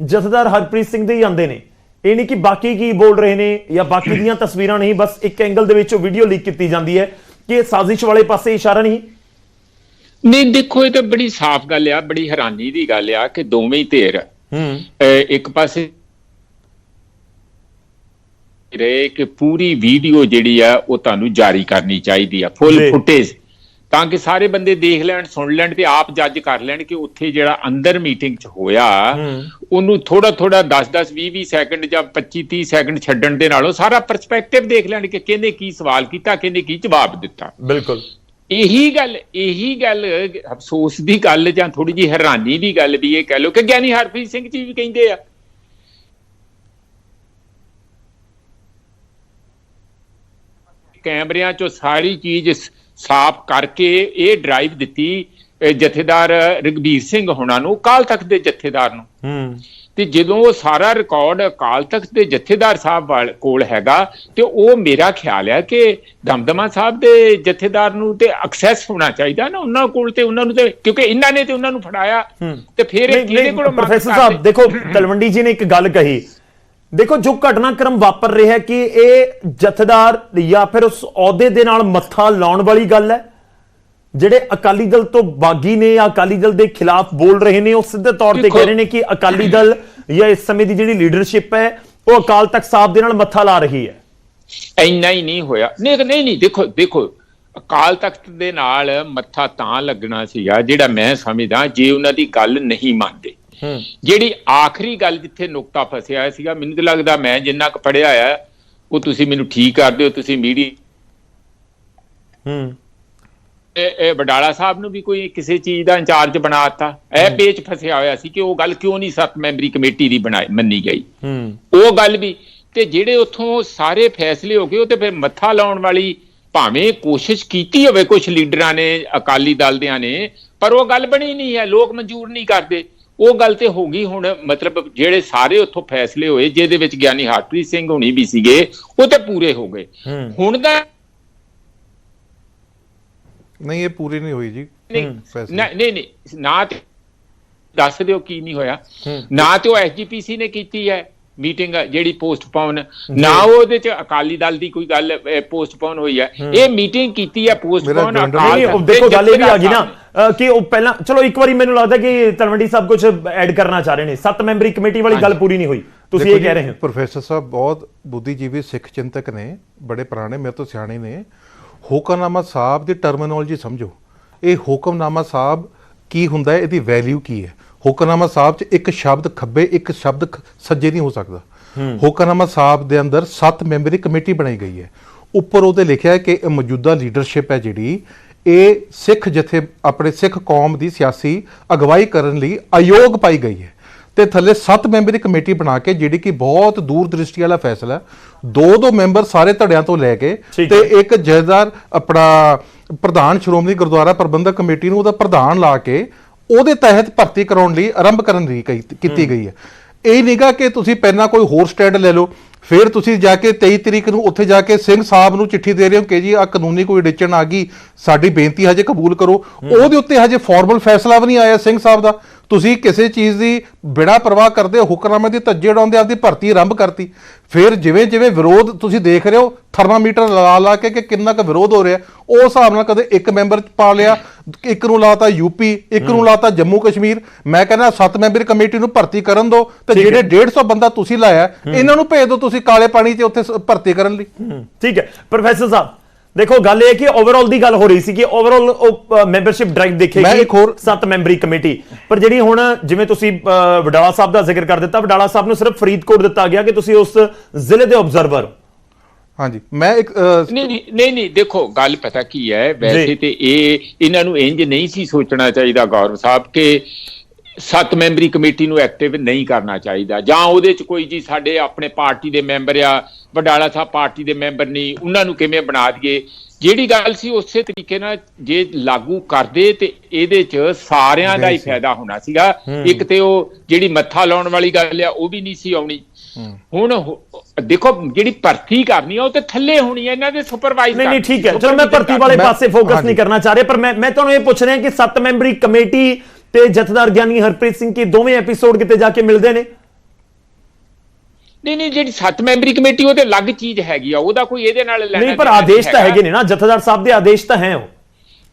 ਜਥੇਦਾਰ ਹਰਪ੍ਰੀਤ ਸਿੰਘ ਦੇ ਹੀ ਆਉਂਦੇ ਨੇ। ਇਹ ਨਹੀਂ ਕਿ ਬਾਕੀ ਕੀ ਬੋਲ ਰਹੇ ਨੇ ਜਾਂ ਬਾਕੀ ਦੀਆਂ ਤਸਵੀਰਾਂ ਨਹੀਂ, ਬਸ ਇੱਕ ਐਂਗਲ ਦੇ ਵਿੱਚ ਉਹ ਵੀਡੀਓ ਲੀਕ ਕੀਤੀ ਜਾਂਦੀ ਹੈ ਕਿ ਸਾਜ਼ਿਸ਼ ਵਾਲੇ ਪਾਸੇ ਇਸ਼ਾਰਾ ਨਹੀਂ। ਨਹੀਂ ਦੇਖੋ ਇਹ ਤਾਂ ਬੜੀ ਸਾਫ਼ ਗੱਲ ਆ ਬੜੀ ਹੈਰਾਨੀ ਦੀ ਗੱਲ ਆ ਕਿ ਦੋਵੇਂ ਧਿਰ ਹੂੰ। ਇੱਕ ਪਾਸੇ ਰਹੇ ਕਿ ਪੂਰੀ ਵੀਡੀਓ ਜਿਹੜੀ ਆ ਉਹ ਤੁਹਾਨੂੰ ਜਾਰੀ ਕਰਨੀ ਚਾਹੀਦੀ ਆ ਫੁੱਲ। ਫੁਟੇਜ। ਤਾਂ ਕਿ ਸਾਰੇ ਬੰਦੇ ਦੇਖ ਲੈਣ ਸੁਣ ਲੈਣ ਤੇ ਆਪ ਜੱਜ ਕਰ ਲੈਣ ਕਿ ਉੱਥੇ ਜਿਹੜਾ ਅੰਦਰ ਮੀਟਿੰਗ 'ਚ ਹੋਇਆ ਉਹਨੂੰ ਥੋੜਾ ਥੋੜਾ 10 10 20 20 ਸੈਕਿੰਡ ਜਾਂ 25 30 ਸੈਕਿੰਡ ਛੱਡਣ ਦੇ ਨਾਲੋਂ ਸਾਰਾ ਪਰਸਪੈਕਟਿਵ ਦੇਖ ਲੈਣ ਕਿ ਕਿਹਨੇ ਕੀ ਸਵਾਲ ਕੀਤਾ ਕਿਹਨੇ ਕੀ ਜਵਾਬ ਦਿੱਤਾ। ਬਿਲਕੁਲ। ਇਹੀ ਗੱਲ ਇਹੀ ਗੱਲ ਅਫਸੋਸ ਦੀ ਗੱਲ ਜਾਂ ਥੋੜੀ ਜੀ ਹੈਰਾਨੀ ਦੀ ਗੱਲ ਵੀ ਇਹ ਕਹਿ ਲਓ ਕਿ ਗਿਆਨੀ ਹਰਪ੍ਰੀਤ ਸਿੰਘ ਜੀ ਵੀ ਕਹਿੰਦੇ ਆ। ਕੈਮਰਿਆਂ ਚੋਂ ਸਾਰੀ ਚੀਜ਼ ਸਾਫ਼ ਕਰਕੇ ਇਹ ਡਰਾਈਵ ਦਿੱਤੀ ਜਥੇਦਾਰ ਰਗਵੀਰ ਸਿੰਘ ਹੋਣਾ ਨੂੰ, ਕਾਲ ਤਖਤ ਦੇ ਜਥੇਦਾਰ ਨੂੰ। ਹੂੰ। ਤੇ ਜਦੋਂ ਉਹ ਸਾਰਾ ਰਿਕਾਰਡ ਅਕਾਲ ਤਖਤ ਦੇ ਜਥੇਦਾਰ ਸਾਹਿਬ ਕੋਲ ਹੈਗਾ ਤੇ ਉਹ ਮੇਰਾ ਖਿਆਲ ਹੈ ਕਿ ਦਮਦਮਾ ਸਾਹਿਬ ਦੇ ਜਥੇਦਾਰ ਨੂੰ ਤੇ ਐਕਸੈਸ ਹੋਣਾ ਚਾਹੀਦਾ ਨਾ ਉਹਨਾਂ ਕੋਲ ਤੇ ਉਹਨਾਂ ਨੂੰ ਤੇ ਕਿਉਂਕਿ ਇਹਨਾਂ ਨੇ ਤੇ ਉਹਨਾਂ ਨੂੰ ਫੜਾਇਆ। ਤੇ ਫਿਰ ਇਹ ਨਹੀਂ ਕਿਹਦੇ ਨਹੀਂ ਕੋਲੋਂ ਪ੍ਰੋਫੈਸਰ? ਸਾਹਿਬ ਦੇਖੋ ਤਲਵੰਡੀ ਜੀ ਨੇ ਇੱਕ ਗੱਲ ਕਹੀ। ਦੇਖੋ ਜੋ ਘਟਨਾਕ੍ਰਮ ਵਾਪਰ ਰਿਹਾ ਕਿ ਇਹ ਜਥੇਦਾਰ ਜਾਂ ਫਿਰ ਉਸ ਅਹੁਦੇ ਦੇ ਨਾਲ ਮੱਥਾ ਲਾਉਣ ਵਾਲੀ ਗੱਲ ਹੈ ਜਿਹੜੇ ਅਕਾਲੀ ਦਲ ਤੋਂ ਬਾਗੀ ਨੇ ਜਾਂ ਅਕਾਲੀ ਦਲ ਦੇ ਖਿਲਾਫ ਬੋਲ ਰਹੇ ਨੇ ਉਹ ਸਿੱਧੇ ਤੌਰ ਤੇ ਕਹਿ ਰਹੇ ਨੇ ਕਿ ਅਕਾਲੀ ਦਲ ਜਾਂ ਇਸ ਸਮੇਂ ਦੀ ਜਿਹੜੀ ਲੀਡਰਸ਼ਿਪ ਹੈ ਉਹ ਅਕਾਲ ਤਖਤ ਸਾਹਿਬ ਦੇ ਨਾਲ ਮੱਥਾ ਲਾ ਰਹੀ ਹੈ। ਇੰਨਾ ਹੀ ਨਹੀਂ ਹੋਇਆ। ਨਹੀਂ ਨਹੀਂ ਨਹੀਂ ਦੇਖੋ ਦੇਖੋ ਅਕਾਲ ਤਖਤ ਦੇ ਨਾਲ ਮੱਥਾ ਤਾਂ ਲੱਗਣਾ ਸੀਗਾ ਜਿਹੜਾ ਮੈਂ ਸਮਝਦਾ ਜੇ ਉਹਨਾਂ ਦੀ ਗੱਲ ਨਹੀਂ ਮੰਨਦੇ। ਜਿਹੜੀ ਆਖਰੀ ਗੱਲ ਜਿੱਥੇ ਨੁਕਤਾ ਫਸਿਆ ਸੀਗਾ ਮੈਨੂੰ ਤਾਂ ਲੱਗਦਾ ਮੈਂ ਜਿੰਨਾ ਕੁ ਪੜਿਆ ਆ ਉਹ ਤੁਸੀਂ ਮੈਨੂੰ ਠੀਕ ਕਰ ਦਿਓ ਤੁਸੀਂ ਮੀਡੀਆ ਹੂੰ। ਵਡਾਲਾ ਸਾਹਿਬ ਨੂੰ ਵੀ ਕੋਈ ਕਿਸੇ ਚੀਜ਼ ਦਾ ਇੰਚਾਰਜ ਬਣਾਤਾ ਇਹ ਪੇਚ ਫਸਿਆ ਹੋਇਆ ਸੀ ਕਿ ਉਹ ਗੱਲ ਕਿਉਂ ਨਹੀਂ ਸੱਤ ਮੈਂਬਰੀ ਕਮੇਟੀ ਦੀ ਬਣਾਈ ਮੰਨੀ ਗਈ। ਹੂੰ। ਉਹ ਗੱਲ ਵੀ ਤੇ ਜਿਹੜੇ ਉੱਥੋਂ ਸਾਰੇ ਫੈਸਲੇ ਹੋ ਗਏ ਉਹ ਤੇ ਫਿਰ ਮੱਥਾ ਲਾਉਣ ਵਾਲੀ ਭਾਵੇਂ ਕੋਸ਼ਿਸ਼ ਕੀਤੀ ਹੋਵੇ ਕੁਝ ਲੀਡਰਾਂ ਨੇ ਅਕਾਲੀ ਦਲ ਦਿਆਂ ਨੇ ਪਰ ਉਹ ਗੱਲ ਬਣੀ ਨਹੀਂ ਹੈ ਲੋਕ ਮਨਜ਼ੂਰ ਨਹੀਂ ਕਰਦੇ। ਉਹ ਗੱਲ ਤੇ ਹੋ ਗਈ ਹੁਣ ਮਤਲਬ ਜਿਹੜੇ ਸਾਰੇ ਉੱਥੋਂ ਫੈਸਲੇ ਹੋਏ ਜਿਹਦੇ ਵਿੱਚ ਗਿਆਨੀ ਹਰਪ੍ਰੀਤ ਸਿੰਘ ਹੋਣੀ ਵੀ ਸੀਗੇ ਉਹ ਤੇ ਪੂਰੇ ਹੋ ਗਏ। ਹੁਣ ਦਾ ਨਹੀਂ ਇਹ ਪੂਰੀ ਨਹੀਂ ਹੋਈ ਜੀ ਨਹੀਂ ਨਹੀਂ ਨਹੀਂ ਨਾ ਤੇ ਦੱਸ ਦਿਓ ਕੀ ਨਹੀਂ ਹੋਇਆ। ਨਾ ਤੇ ਉਹ ਐਸਜੀਪੀਸੀ ਨੇ ਕੀਤੀ ਹੈ ਮੀਟਿੰਗ ਜਿਹੜੀ ਪੋਸਟਪੋਨ। ਨਾ ਉਹਦੇ ਚ ਅਕਾਲੀ ਦਲ ਦੀ ਕੋਈ ਗੱਲ ਪੋਸਟਪੋਨ ਹੋਈ ਹੈ। ਇਹ ਮੀਟਿੰਗ ਕੀਤੀ ਹੈ ਪੋਸਟਪੋਨ ਨਹੀਂ, ਉਹ ਦੇਖੋ ਗੱਲ ਇਹ ਵੀ ਆ ਗਈ ਨਾ ਕਿ ਉਹ ਪਹਿਲਾਂ ਚਲੋ ਇੱਕ ਵਾਰੀ ਮੈਨੂੰ ਲੱਗਦਾ ਕਿ ਤਲਵੰਡੀ ਸਾਹਿਬ ਕੁਝ ਐਡ ਕਰਨਾ ਚਾਹ ਰਹੇ ਨੇ। ਸੱਤ ਮੈਂਬਰੀ ਕਮੇਟੀ ਵਾਲੀ ਗੱਲ ਪੂਰੀ ਨਹੀਂ ਹੋਈ। ਤੁਸੀਂ ਇਹ ਕਹਿ ਰਹੇ ਹੋ। ਪ੍ਰੋਫੈਸਰ ਸਾਹਿਬ ਬਹੁਤ ਬੁੱਧੀਜੀਵੀ ਸਿੱਖ ਚਿੰਤਕ ਨੇ ਬੜੇ ਪੁਰਾਣੇ ਮੇਰੇ ਤੋਂ ਸਿਆਣੇ ਨੇ। ਹੁਕਮਨਾਮਾ ਸਾਹਿਬ ਦੀ ਟਰਮੀਨੋਲੋਜੀ ਸਮਝੋ। ਇਹ ਹੁਕਮਨਾਮਾ ਸਾਹਿਬ ਕੀ ਹੁੰਦਾ ਹੈ? ਇਹਦੀ ਵੈਲਿਊ ਕੀ ਹੈ? ਹੁਕਮਨਾਮਾ ਸਾਹਿਬ 'ਚ ਇੱਕ ਸ਼ਬਦ ਖੱਬੇ ਇੱਕ ਸ਼ਬਦ ਸੱਜੇ ਨਹੀਂ ਹੋ ਸਕਦਾ। ਹੁਕਮਨਾਮਾ ਸਾਹਿਬ ਦੇ ਅੰਦਰ 7 ਮੈਂਬਰੀ ਕਮੇਟੀ ਬਣਾਈ ਗਈ ਹੈ। ਉੱਪਰ ਉਹਦੇ ਲਿਖਿਆ ਹੈ ਕਿ ਇਹ ਮੌਜੂਦਾ ਲੀਡਰਸ਼ਿਪ ਹੈ ਜਿਹੜੀ ਇਹ ਸਿੱਖ ਜਥੇ ਆਪਣੇ ਸਿੱਖ ਕੌਮ ਦੀ ਸਿਆਸੀ ਅਗਵਾਈ ਕਰਨ ਲਈ ਅਯੋਗ ਪਾਈ ਗਈ ਹੈ। ਤੇ ਥੱਲੇ 7 ਮੈਂਬਰੀ ਕਮੇਟੀ ਬਣਾ ਕੇ ਜਿਹੜੀ ਕਿ ਬਹੁਤ ਦੂਰ ਦ੍ਰਿਸ਼ਟੀ ਵਾਲਾ ਫੈਸਲਾ। ਦੋ ਦੋ ਮੈਂਬਰ ਸਾਰੇ ਧੜਿਆਂ ਤੋਂ ਲੈ ਕੇ ਤੇ। ਇੱਕ ਜਥੇਦਾਰ ਆਪਣਾ ਪ੍ਰਧਾਨ ਸ਼੍ਰੋਮਣੀ ਗੁਰਦੁਆਰਾ ਪ੍ਰਬੰਧਕ ਕਮੇਟੀ ਨੂੰ ਉਹਦਾ ਪ੍ਰਧਾਨ ਲਾ ਕੇ ਉਹਦੇ ਤਹਿਤ ਭਰਤੀ ਕਰਾਉਣ ਲਈ ਆਰੰਭ ਕਰਨ ਕਈ- ਕੀਤੀ ਗਈ ਹੈ ਇਹ ਨਹੀਂਗਾ ਕਿ ਤੁਸੀਂ ਪਹਿਲਾਂ ਕੋਈ ਹੋਰ ਸਟੈਂਡ ਲੈ ਲਓ ਫਿਰ ਤੁਸੀਂ ਜਾ ਕੇ 23 ਤਰੀਕ ਨੂੰ ਉੱਥੇ ਜਾ ਕੇ ਸਿੰਘ ਸਾਹਿਬ ਨੂੰ ਚਿੱਠੀ ਦੇ ਰਹੇ ਹੋ ਕਿ ਜੀ ਆ ਕਾਨੂੰਨੀ ਕੋਈ ਅੜਿੱਚਣ ਆ ਗਈ ਸਾਡੀ ਬੇਨਤੀ ਹਜੇ ਕਬੂਲ ਕਰੋ ਉਹਦੇ ਉੱਤੇ ਹਜੇ ਫਾਰਮਲ ਫੈਸਲਾ ਵੀ ਨਹੀਂ ਆਇਆ ਸਿੰਘ ਸਾਹਿਬ ਦਾ ਤੁਸੀਂ ਕਿਸੇ ਚੀਜ਼ ਦੀ ਬਿਨਾਂ ਪਰਵਾਹ ਕਰਦੇ ਹੁਕਮਨਾਮੇ ਦੀ ਧੱਜੇ ਉਡਾਉਂਦੇ ਆਪਦੀ ਭਰਤੀ ਆਰੰਭ ਕਰਤੀ। ਫਿਰ ਜਿਵੇਂ ਜਿਵੇਂ ਵਿਰੋਧ ਤੁਸੀਂ ਦੇਖ ਰਹੇ ਹੋ ਥਰਮਾਮੀਟਰ ਲਾ ਲਾ ਕੇ ਕਿ ਕਿੰਨਾ ਕੁ ਵਿਰੋਧ ਹੋ ਰਿਹਾ ਉਸ ਹਿਸਾਬ ਨਾਲ ਕਦੇ ਇੱਕ ਮੈਂਬਰ ਪਾ ਲਿਆ ਇੱਕ ਨੂੰ ਲਾਤਾ ਯੂਪੀ ਇੱਕ ਨੂੰ ਲਾਤਾ ਜੰਮੂ ਕਸ਼ਮੀਰ। ਮੈਂ ਕਹਿੰਦਾ ਸੱਤ ਮੈਂਬਰੀ ਕਮੇਟੀ ਨੂੰ ਭਰਤੀ ਕਰਨ ਦਿਓ ਤੇ ਹੈ। ਜਿਹੜੇ 150 ਬੰਦਾ ਤੁਸੀਂ ਲਾਇਆ ਇਹਨਾਂ ਨੂੰ ਭੇਜ ਦਿਓ ਤੁਸੀਂ ਕਾਲੇ ਪਾਣੀ 'ਚ ਉੱਥੇ ਭਰਤੀ ਕਰਨ ਲਈ। ਠੀਕ ਹੈ। ਪ੍ਰੋਫੈਸਰ ਸਾਹਿਬ ਦੇਖੋ ਗੱਲ ਇਹ ਕਿ ਓਵਰਆਲ ਦੀ ਗੱਲ ਹੋ ਰਹੀ ਸੀ ਕਿ ਓਵਰਆਲ ਉਹ ਮੈਂਬਰਸ਼ਿਪ ਡਰਾਈਵ ਮੈਂ ਦੇਖੇਗੀ। ਇੱਕ ਹੋਰ- ਸੱਤ ਮੈਂਬਰੀ ਕਮੇਟੀ। ਪਰ ਜਿਹੜੀ ਹੁਣ ਜਿਵੇਂ ਤੁਸੀਂ ਵਡਾਲਾ ਸਾਹਿਬ ਦਾ ਜ਼ਿਕਰ ਕਰ ਦਿੱਤਾ ਵਡਾਲਾ ਸਾਹਿਬ ਨੂੰ ਸਿਰਫ ਫਰੀਦਕੋਟ ਦਿੱਤਾ ਗਿਆ ਕਿ ਤੁਸੀਂ ਉਸ ਜ਼ਿਲ੍ਹੇ ਦੇ ਆਬਜ਼ਰਵਰ ਹਾਂਜੀ ਮੈਂ ਇੱਕ ਨਹੀਂ ਨਹੀਂ ਨਹੀਂ ਦੇਖੋ ਗੱਲ ਪਤਾ ਕੀ ਹੈ ਵੈਸੇ ਤੇ ਇਹ ਇਹਨਾਂ ਨੂੰ ਇੰਜ ਨਹੀਂ ਸੀ ਸੋਚਣਾ ਚਾਹੀਦਾ ਗੌਰਵ ਸਾਹਿਬ ਕਿ ਸੱਤ ਮੈਂਬਰੀ ਕਮੇਟੀ ਨੂੰ ਐਕਟਿਵ ਨਹੀਂ ਕਰਨਾ ਚਾਹੀਦਾ। ਜਾਂ ਉਹਦੇ ਚ ਕੋਈ ਜੀ ਸਾਡੇ ਆਪਣੇ ਪਾਰਟੀ ਦੇ ਮੈਂਬਰ ਆ ਵਡਾਲਾ ਸਾਹਿਬ ਪਾਰਟੀ ਦੇ ਮੈਂਬਰ ਨਹੀਂ ਉਹਨਾਂ ਨੂੰ ਕਿਵੇਂ ਬਣਾ ਦਈਏ? ਜਿਹੜੀ ਗੱਲ ਸੀ ਉਸੇ ਤਰੀਕੇ ਨਾਲ ਜੇ ਲਾਗੂ ਕਰਦੇ ਤੇ ਇਹਦੇ ਚ ਸਾਰਿਆਂ ਦਾ ਹੀ ਫਾਇਦਾ ਹੋਣਾ ਸੀਗਾ। ਇੱਕ ਤੇ ਉਹ ਜਿਹੜੀ ਮੱਥਾ ਲਾਉਣ ਵਾਲੀ ਗੱਲ ਆ ਉਹ ਵੀ ਨਹੀਂ ਸੀ ਆਉਣੀ। ਹੁਣ ਦੇਖੋ ਜਿਹੜੀ ਭਰਤੀ ਕਰਨੀ ਆ ਉਹ ਤੇ ਥੱਲੇ ਹੋਣੀ ਆ ਇਹਨਾਂ ਦੇ ਸੁਪਰਵਾਈਜ਼ਰ ਨਹੀਂ ਨਹੀਂ ਠੀਕ ਹੈ। ਚਲੋ ਮੈਂ ਭਰਤੀ ਵਾਲੇ ਪਾਸੇ ਫੋਕਸ। ਨਹੀਂ ਕਰਨਾ ਚਾਹ ਰਿਹਾ ਪਰ ਮੈਂ ਮੈਂ ਤੁਹਾਨੂੰ ਇਹ ਪੁੱਛ ਰਿਹਾ ਕਿ ਸੱਤ ਮੈਂਬਰੀ ਕਮੇਟੀ ਤੇ ਜਥੇਦਾਰ ਗਿਆਨੀ ਹਰਪ੍ਰੀਤ ਸਿੰਘ ਕੀ ਦੋਵੇਂ ਐਪੀਸੋਡ ਕਿਤੇ ਜਾ ਕੇ ਮਿਲਦੇ ਨੇ? ਨਹੀਂ ਨਹੀਂ ਜਿਹੜੀ ਸੱਤ ਮੈਂਬਰੀ ਕਮੇਟੀ ਉਹ ਤੇ ਅਲੱਗ ਚੀਜ਼ ਹੈਗੀ ਆ ਉਹਦਾ ਕੋਈ ਇਹਦੇ ਨਾਲ ਲੈਣਾ ਨਹੀਂ ਪਰ ਆਦੇਸ਼ ਤਾਂ ਹੈਗਾ। ਨੇ ਨਾ ਜਥੇਦਾਰ ਸਾਹਿਬ ਦੇ ਆਦੇਸ਼ ਤਾਂ ਹੈ ਉਹ।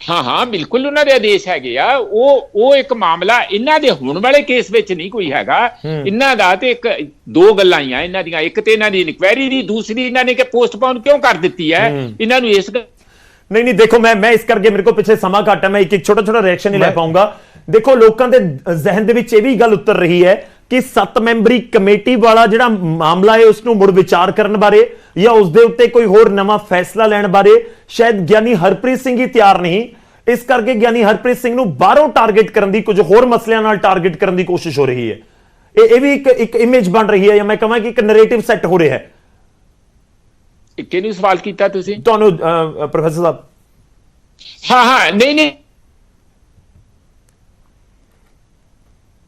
ਹਾਂ ਹਾਂ ਬਿਲਕੁਲ ਉਹਨਾਂ ਦੇ ਆਦੇਸ਼ ਹੈਗੇ ਆ ਉਹ ਉਹ ਇੱਕ ਮਾਮਲਾ ਇਹਨਾਂ ਦੇ ਹੋਣ ਵਾਲੇ ਕੇਸ ਵਿੱਚ ਨਹੀਂ ਕੋਈ ਹੈਗਾ। ਇਹਨਾਂ ਦਾ ਤੇ ਇੱਕ ਦੋ ਗੱਲਾਂ ਹੀ ਆ ਇਹਨਾਂ ਦੀਆਂ ਇੱਕ ਤੇ ਇਹਨਾਂ ਦੀ ਇਨਕੁਆਇਰੀ ਦੀ ਦੂਸਰੀ ਇਹਨਾਂ ਨੇ ਕਿ ਪੋਸਟਪੋਨ ਕਿਉਂ ਕਰ ਦਿੱਤੀ ਹੈ? ਇਹਨਾਂ ਨੂੰ ਇਸ ਨਹੀਂ ਨਹੀਂ ਦੇਖੋ ਮੈਂ ਮੈਂ ਇਸ ਕਰਕੇ ਮੇਰੇ ਕੋਲ ਪਿੱਛੇ ਸਮਾਂ ਘੱਟ ਹੈ ਮੈਂ ਇੱਕ ਇੱਕ ਛੋਟਾ ਛੋਟਾ ਰਿਐਕਸ਼ਨ ਹੀ ਲੈ ਪਾਉਂਗਾ। ਦੇਖੋ ਲੋਕਾਂ ਦੇ ਜ਼ਿਹਨ ਦੇ ਵਿੱਚ ਇਹ ਵੀ ਗੱਲ ਉਤਰ ਰਹੀ ਹੈ ਕਿ ਸੱਤ ਮੈਂਬਰੀ ਕਮੇਟੀ ਵਾਲਾ ਜਿਹੜਾ ਮਾਮਲਾ ਹੈ ਉਸ ਨੂੰ ਮੁੜ ਵਿਚਾਰ ਕਰਨ ਬਾਰੇ ਜਾਂ ਉਸ ਦੇ ਉੱਤੇ ਕੋਈ ਹੋਰ ਨਵਾਂ ਫੈਸਲਾ ਲੈਣ ਬਾਰੇ ਸ਼ਾਇਦ ਗਿਆਨੀ ਹਰਪ੍ਰੀਤ ਸਿੰਘ ਹੀ ਤਿਆਰ ਨਹੀਂ। ਇਸ ਕਰਕੇ ਗਿਆਨੀ ਹਰਪ੍ਰੀਤ ਸਿੰਘ ਨੂੰ ਬਾਹਰੋਂ ਟਾਰਗੇਟ ਕਰਨ ਦੀ ਕੁਝ ਹੋਰ ਮਸਲਿਆਂ ਨਾਲ ਟਾਰਗੇਟ ਕਰਨ ਦੀ ਕੋਸ਼ਿਸ਼ ਹੋ ਰਹੀ ਹੈ। ਇਹ ਇਹ ਵੀ ਇੱਕ ਇੱਕ ਇਮੇਜ ਬਣ ਰਹੀ ਹੈ ਜਾਂ ਮੈਂ ਕਹਾਂ ਕਿ ਇੱਕ ਨੈਰੇਟਿਵ ਸੈੱਟ ਹੋ ਰਿਹਾ ਹੈ। ਕਿਹਨੂੰ ਸਵਾਲ ਕੀਤਾ ਤੁਸੀਂ? ਤੁਹਾਨੂੰ ਪ੍ਰੋਫੈਸਰ ਸਾਹਿਬ। ਹਾਂ ਹਾਂ ਨਹੀਂ ਨਹੀਂ।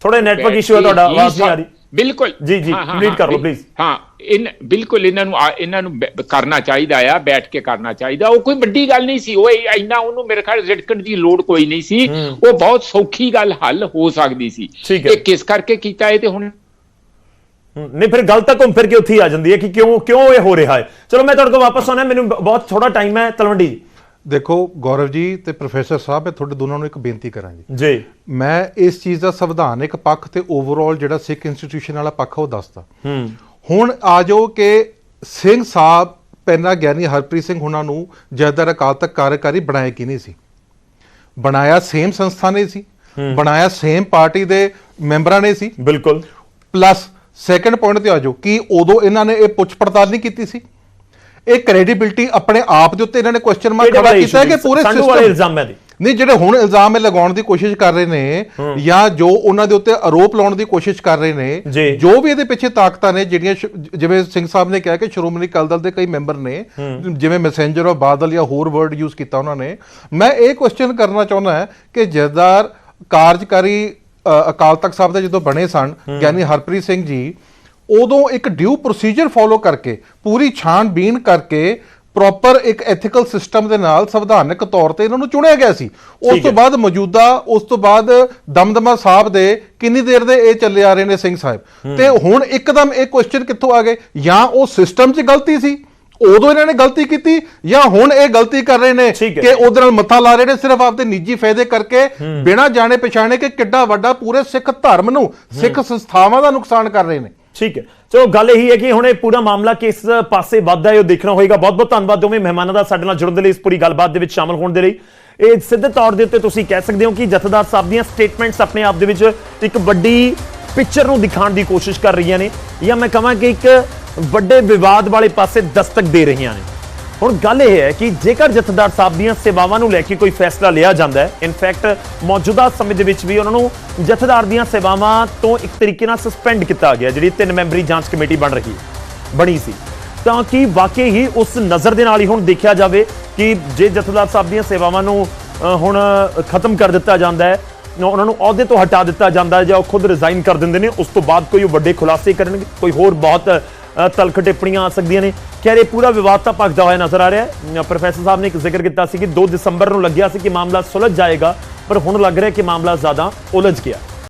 ਥੋੜਾ ਨੈਟਵਰਕ ਇਸ਼ੂ ਹੈ ਤੁਹਾਡਾ ਆਵਾਜ਼ ਨਹੀਂ ਆ ਰਹੀ। ਬਿਲਕੁਲ। ਜੀ, ਜੀ, ਹਾਂ, ਕਰ ਲਓ, please। ਹਾਂ ਇਨ ਬਿਲਕੁਲ ਇਹਨਾਂ ਨੂੰ ਇਹਨਾਂ ਨੂੰ ਕਰਨਾ ਚਾਹੀਦਾ ਆ ਬੈਠ ਕੇ ਕਰਨਾ ਚਾਹੀਦਾ। ਉਹ ਕੋਈ ਵੱਡੀ ਗੱਲ ਨਹੀਂ ਸੀ ਉਹ ਇੰਨਾ ਉਹਨੂੰ ਮੇਰੇ ਖਿਆਲ ਰਿਟਕਣ ਦੀ ਲੋੜ ਕੋਈ ਨਹੀਂ ਸੀ। ਉਹ ਬਹੁਤ ਸੌਖੀ ਗੱਲ ਹੱਲ ਹੋ ਸਕਦੀ ਸੀ। ਇਹ ਕਿਸ ਕਰਕੇ ਕੀਤਾ ਇਹ ਤੇ ਹੁਣ? ਨਹੀਂ ਫਿਰ ਗੱਲ ਤਾਂ ਘੁੰਮ ਫਿਰ ਕੇ ਉੱਥੇ ਹੀ ਆ ਜਾਂਦੀ ਹੈ ਕਿ ਕਿਉਂ ਕਿਉਂ ਇਹ ਹੋ ਰਿਹਾ ਹੈ? ਚਲੋ ਮੈਂ ਤੁਹਾਡੇ ਕੋਲ ਵਾਪਸ ਆਉਣਾ ਮੈਨੂੰ ਬਹੁਤ ਥੋੜਾ ਟਾਈਮ ਹੈ ਤਲਵੰਡੀ। ਦੇਖੋ ਗੌਰਵ ਜੀ ਤੇ ਪ੍ਰੋਫੈਸਰ ਸਾਹਿਬ ਮੈਂ ਤੁਹਾਡੇ ਦੋਨਾਂ ਨੂੰ ਇੱਕ ਬੇਨਤੀ ਕਰਾਂਗੀ। ਜੀ। ਮੈਂ ਇਸ ਚੀਜ਼ ਦਾ ਸੰਵਿਧਾਨਿਕ ਪੱਖ ਤੇ ਓਵਰਆਲ ਜਿਹੜਾ ਸਿੱਖ ਇੰਸਟੀਟਿਊਸ਼ਨ ਵਾਲਾ ਪੱਖ ਉਹ ਦੱਸਦਾ। ਹੂੰ। ਹੁਣ ਆ ਜਾਓ ਕਿ ਸਿੰਘ ਸਾਹਿਬ ਪਹਿਲਾਂ ਗਿਆਨੀ ਹਰਪ੍ਰੀਤ ਸਿੰਘ ਹੁਣਾਂ ਨੂੰ ਜਥੇਦਾਰ ਅਕਾਲ ਤਖਤ ਕਾਰਜਕਾਰੀ ਬਣਾਇਆ ਕਿ ਨਹੀਂ ਸੀ? ਬਣਾਇਆ ਸੇਮ ਸੰਸਥਾ ਨੇ ਸੀ। ਬਣਾਇਆ ਸੇਮ ਪਾਰਟੀ ਦੇ ਮੈਂਬਰਾਂ ਨੇ ਸੀ। ਬਿਲਕੁਲ। ਪਲੱਸ ਸੈਕੰਡ ਪੁਆਇੰਟ ਤੇ ਆ ਜਾਓ ਕਿ ਉਦੋਂ ਇਹਨਾਂ ਨੇ ਇਹ ਪੁੱਛ ਪੜਤਾਲ ਨਹੀਂ ਕੀਤੀ ਸੀ। ਇਹ ਕ੍ਰੈਡੀਬਿਲਟੀ ਆਪਣੇ ਆਪ ਦੇ ਉੱਤੇ ਇਹਨਾਂ ਨੇ ਕੁਐਸਚਨ ਮਾਰਕ ਖੜਾ ਕੀਤਾ ਹੈ ਕਿ ਪੂਰੇ ਸੰਧੂ ਵਾਲੇ ਇਲਜ਼ਾਮ ਹੈ ਦੇ ਨਹੀਂ ਜਿਹੜੇ ਹੁਣ ਇਲਜ਼ਾਮ ਇਹ ਲਗਾਉਣ ਦੀ ਕੋਸ਼ਿਸ਼ ਕਰ ਰਹੇ ਨੇ ਜਾਂ ਜੋ ਉਹਨਾਂ ਦੇ ਉੱਤੇ ਆਰੋਪ ਲਾਉਣ ਦੀ ਕੋਸ਼ਿਸ਼ ਕਰ ਰਹੇ ਨੇ ਜੀ। ਵੀ ਇਹਦੇ ਪਿੱਛੇ ਤਾਕਤਾਂ ਨੇ ਜਿਹੜੀਆਂ ਜਿਵੇਂ ਸਿੰਘ ਸਾਹਿਬ ਨੇ ਕਿਹਾ ਕਿ ਸ਼੍ਰੋਮਣੀ ਅਕਾਲੀ ਦਲ ਦੇ ਕਈ ਮੈਂਬਰ ਨੇ ਜਿਵੇਂ ਮੈਸੇਂਜਰ ਆਫ ਬਾਦਲ ਜਾਂ ਹੋਰ ਵਰਡ ਯੂਜ਼ ਕੀਤਾ ਉਹਨਾਂ ਨੇ ਮੈਂ ਇਹ ਕੁਐਸਚਨ ਕਰਨਾ ਚਾਹੁੰਦਾ ਹਾਂ ਕਿ ਜਥੇਦਾਰ ਕਾਰਜਕਾਰੀ ਅਕਾਲ ਤਖਤ ਸਾਹਿਬ ਦੇ ਜਦੋਂ ਬਣੇ ਸਨ ਗਿਆਨੀ ਹਰਪ੍ਰੀਤ ਸਿੰਘ ਜੀ ਉਦੋਂ ਇੱਕ ਡਿਊ ਪ੍ਰੋਸੀਜਰ ਫੋਲੋ ਕਰਕੇ ਪੂਰੀ ਛਾਣਬੀਣ ਕਰਕੇ ਪ੍ਰੋਪਰ ਇੱਕ ਐਥੀਕਲ ਸਿਸਟਮ ਦੇ ਨਾਲ ਸੰਵਿਧਾਨਕ ਤੌਰ ਤੇ ਇਹਨਾਂ ਨੂੰ ਚੁਣਿਆ ਗਿਆ ਸੀ। ਉਸ ਤੋਂ। ਬਾਅਦ ਮੌਜੂਦਾ ਉਸ ਤੋਂ ਬਾਅਦ ਦਮਦਮਾ ਸਾਹਿਬ ਦੇ ਕਿੰਨੀ ਦੇਰ ਦੇ ਇਹ ਚੱਲੇ ਆ ਰਹੇ ਨੇ ਸਿੰਘ ਸਾਹਿਬ? ਤੇ ਹੁਣ ਇੱਕਦਮ ਇਹ ਕੁਐਸਚਨ ਕਿੱਥੋਂ ਆ ਗਏ? ਜਾਂ ਉਹ ਸਿਸਟਮ 'ਚ ਗਲਤੀ ਸੀ? ਉਦੋਂ ਇਹਨਾਂ ਨੇ ਗਲਤੀ ਕੀਤੀ ਜਾਂ ਹੁਣ ਇਹ ਗਲਤੀ ਕਰ ਰਹੇ ਨੇ। ਕਿ ਉਹਦੇ ਨਾਲ ਮੱਥਾ ਲਾ ਰਹੇ ਨੇ ਸਿਰਫ ਆਪਦੇ ਨਿੱਜੀ ਫਾਇਦੇ ਕਰਕੇ ਬਿਨਾਂ ਜਾਣੇ ਪਛਾਣੇ ਕਿ ਕਿੱਡਾ ਵੱਡਾ ਪੂਰੇ ਸਿੱਖ ਧਰਮ ਨੂੰ ਸਿੱਖ ਸੰਸਥਾਵਾਂ ਦਾ ਨੁਕਸਾਨ ਕਰ ਰਹੇ ਨੇ? ਠੀਕ ਹੈ। ਚਲੋ, ਗੱਲ ਇਹੀ ਹੈ ਕਿ ਹੁਣ ਇਹ ਪੂਰਾ ਮਾਮਲਾ ਕਿਸ ਪਾਸੇ ਵੱਧਦਾ ਹੈ, ਉਹ ਦੇਖਣਾ ਹੋਏਗਾ। ਬਹੁਤ ਬਹੁਤ ਧੰਨਵਾਦ ਦੋਵੇਂ ਮਹਿਮਾਨਾਂ ਦਾ ਸਾਡੇ ਨਾਲ ਜੁੜਨ ਦੇ ਲਈ ਇਸ ਪੂਰੀ ਗੱਲਬਾਤ ਦੇ ਵਿੱਚ ਸ਼ਾਮਲ ਹੋਣ ਦੇ ਲਈ। ਇਹ ਸਿੱਧੇ ਤੌਰ ਦੇ ਉੱਤੇ ਤੁਸੀਂ ਕਹਿ ਸਕਦੇ ਹੋ ਕਿ ਜਥੇਦਾਰ ਸਾਹਿਬ ਦੀਆਂ ਸਟੇਟਮੈਂਟਸ ਆਪਣੇ ਆਪ ਦੇ ਵਿੱਚ ਇੱਕ ਵੱਡੀ ਪਿਕਚਰ ਨੂੰ ਦਿਖਾਉਣ ਦੀ ਕੋਸ਼ਿਸ਼ ਕਰ ਰਹੀਆਂ ਨੇ। ਜਾਂ ਮੈਂ ਕਹਾਂ ਕਿ ਇੱਕ ਵੱਡੇ ਵਿਵਾਦ ਵਾਲੇ ਪਾਸੇ ਦਸਤਕ ਦੇ ਰਹੀਆਂ ਨੇ। ਹੁਣ ਗੱਲ ਇਹ ਹੈ ਕਿ ਜੇਕਰ ਜਥੇਦਾਰ ਸਾਹਿਬ ਦੀਆਂ ਸੇਵਾਵਾਂ ਨੂੰ ਲੈ ਕੇ ਕੋਈ ਫੈਸਲਾ ਲਿਆ ਜਾਂਦਾ ਹੈ, ਇਨਫੈਕਟ ਮੌਜੂਦਾ ਸਮੇਂ ਦੇ ਵਿੱਚ ਵੀ ਉਹਨਾਂ ਨੂੰ ਜਥੇਦਾਰ ਦੀਆਂ ਸੇਵਾਵਾਂ ਤੋਂ ਇੱਕ ਤਰੀਕੇ ਨਾਲ ਸਸਪੈਂਡ ਕੀਤਾ ਗਿਆ, ਜਿਹੜੀ ਤਿੰਨ ਮੈਂਬਰੀ ਜਾਂਚ ਕਮੇਟੀ ਬਣ ਰਹੀ ਹੈ, ਬਣੀ ਸੀ। ਤਾਂ ਕਿ ਵਾਕਈ ਹੀ ਉਸ ਨਜ਼ਰ ਦੇ ਨਾਲ ਹੀ ਹੁਣ ਦੇਖਿਆ ਜਾਵੇ ਕਿ ਜੇ ਜਥੇਦਾਰ ਸਾਹਿਬ ਦੀਆਂ ਸੇਵਾਵਾਂ ਨੂੰ ਹੁਣ ਖਤਮ ਕਰ ਦਿੱਤਾ ਜਾਂਦਾ ਹੈ ਉਹਨਾਂ ਨੂੰ ਅਹੁਦੇ ਤੋਂ ਹਟਾ ਦਿੱਤਾ ਜਾਂਦਾ ਜਾਂ ਉਹ ਖੁਦ ਰਿਜ਼ਾਈਨ ਕਰ ਦਿੰਦੇ ਨੇ, ਉਸ ਤੋਂ ਬਾਅਦ ਕੋਈ ਉਹ ਵੱਡੇ ਖੁਲਾਸੇ ਕਰਨਗੇ, ਕੋਈ ਹੋਰ ਬਹੁਤ ਤਲਖ ਟਿੱਪਣੀਆਂ ਆ ਸਕਦੀਆਂ ਨੇ। ਖੈਰ ਇਹ ਪੂਰਾ ਵਿਵਾਦ ਤਾਂ ਭਖਦਾ ਹੋਇਆ ਨਜ਼ਰ ਆ ਰਿਹਾ ਹੈ। ਪ੍ਰੋਫੈਸਰ ਸਾਹਿਬ ਨੇ ਇੱਕ ਜ਼ਿਕਰ ਕੀਤਾ ਸੀ ਕਿ 2 ਦਸੰਬਰ ਨੂੰ ਲੱਗਿਆ ਸੀ ਕਿ ਮਾਮਲਾ ਸੁਲਝ ਜਾਏਗਾ, ਪਰ ਹੁਣ ਲੱਗ ਰਿਹਾ ਕਿ ਮਾਮਲਾ ਜ਼ਿਆਦਾ ਉਲਝ ਗਿਆ।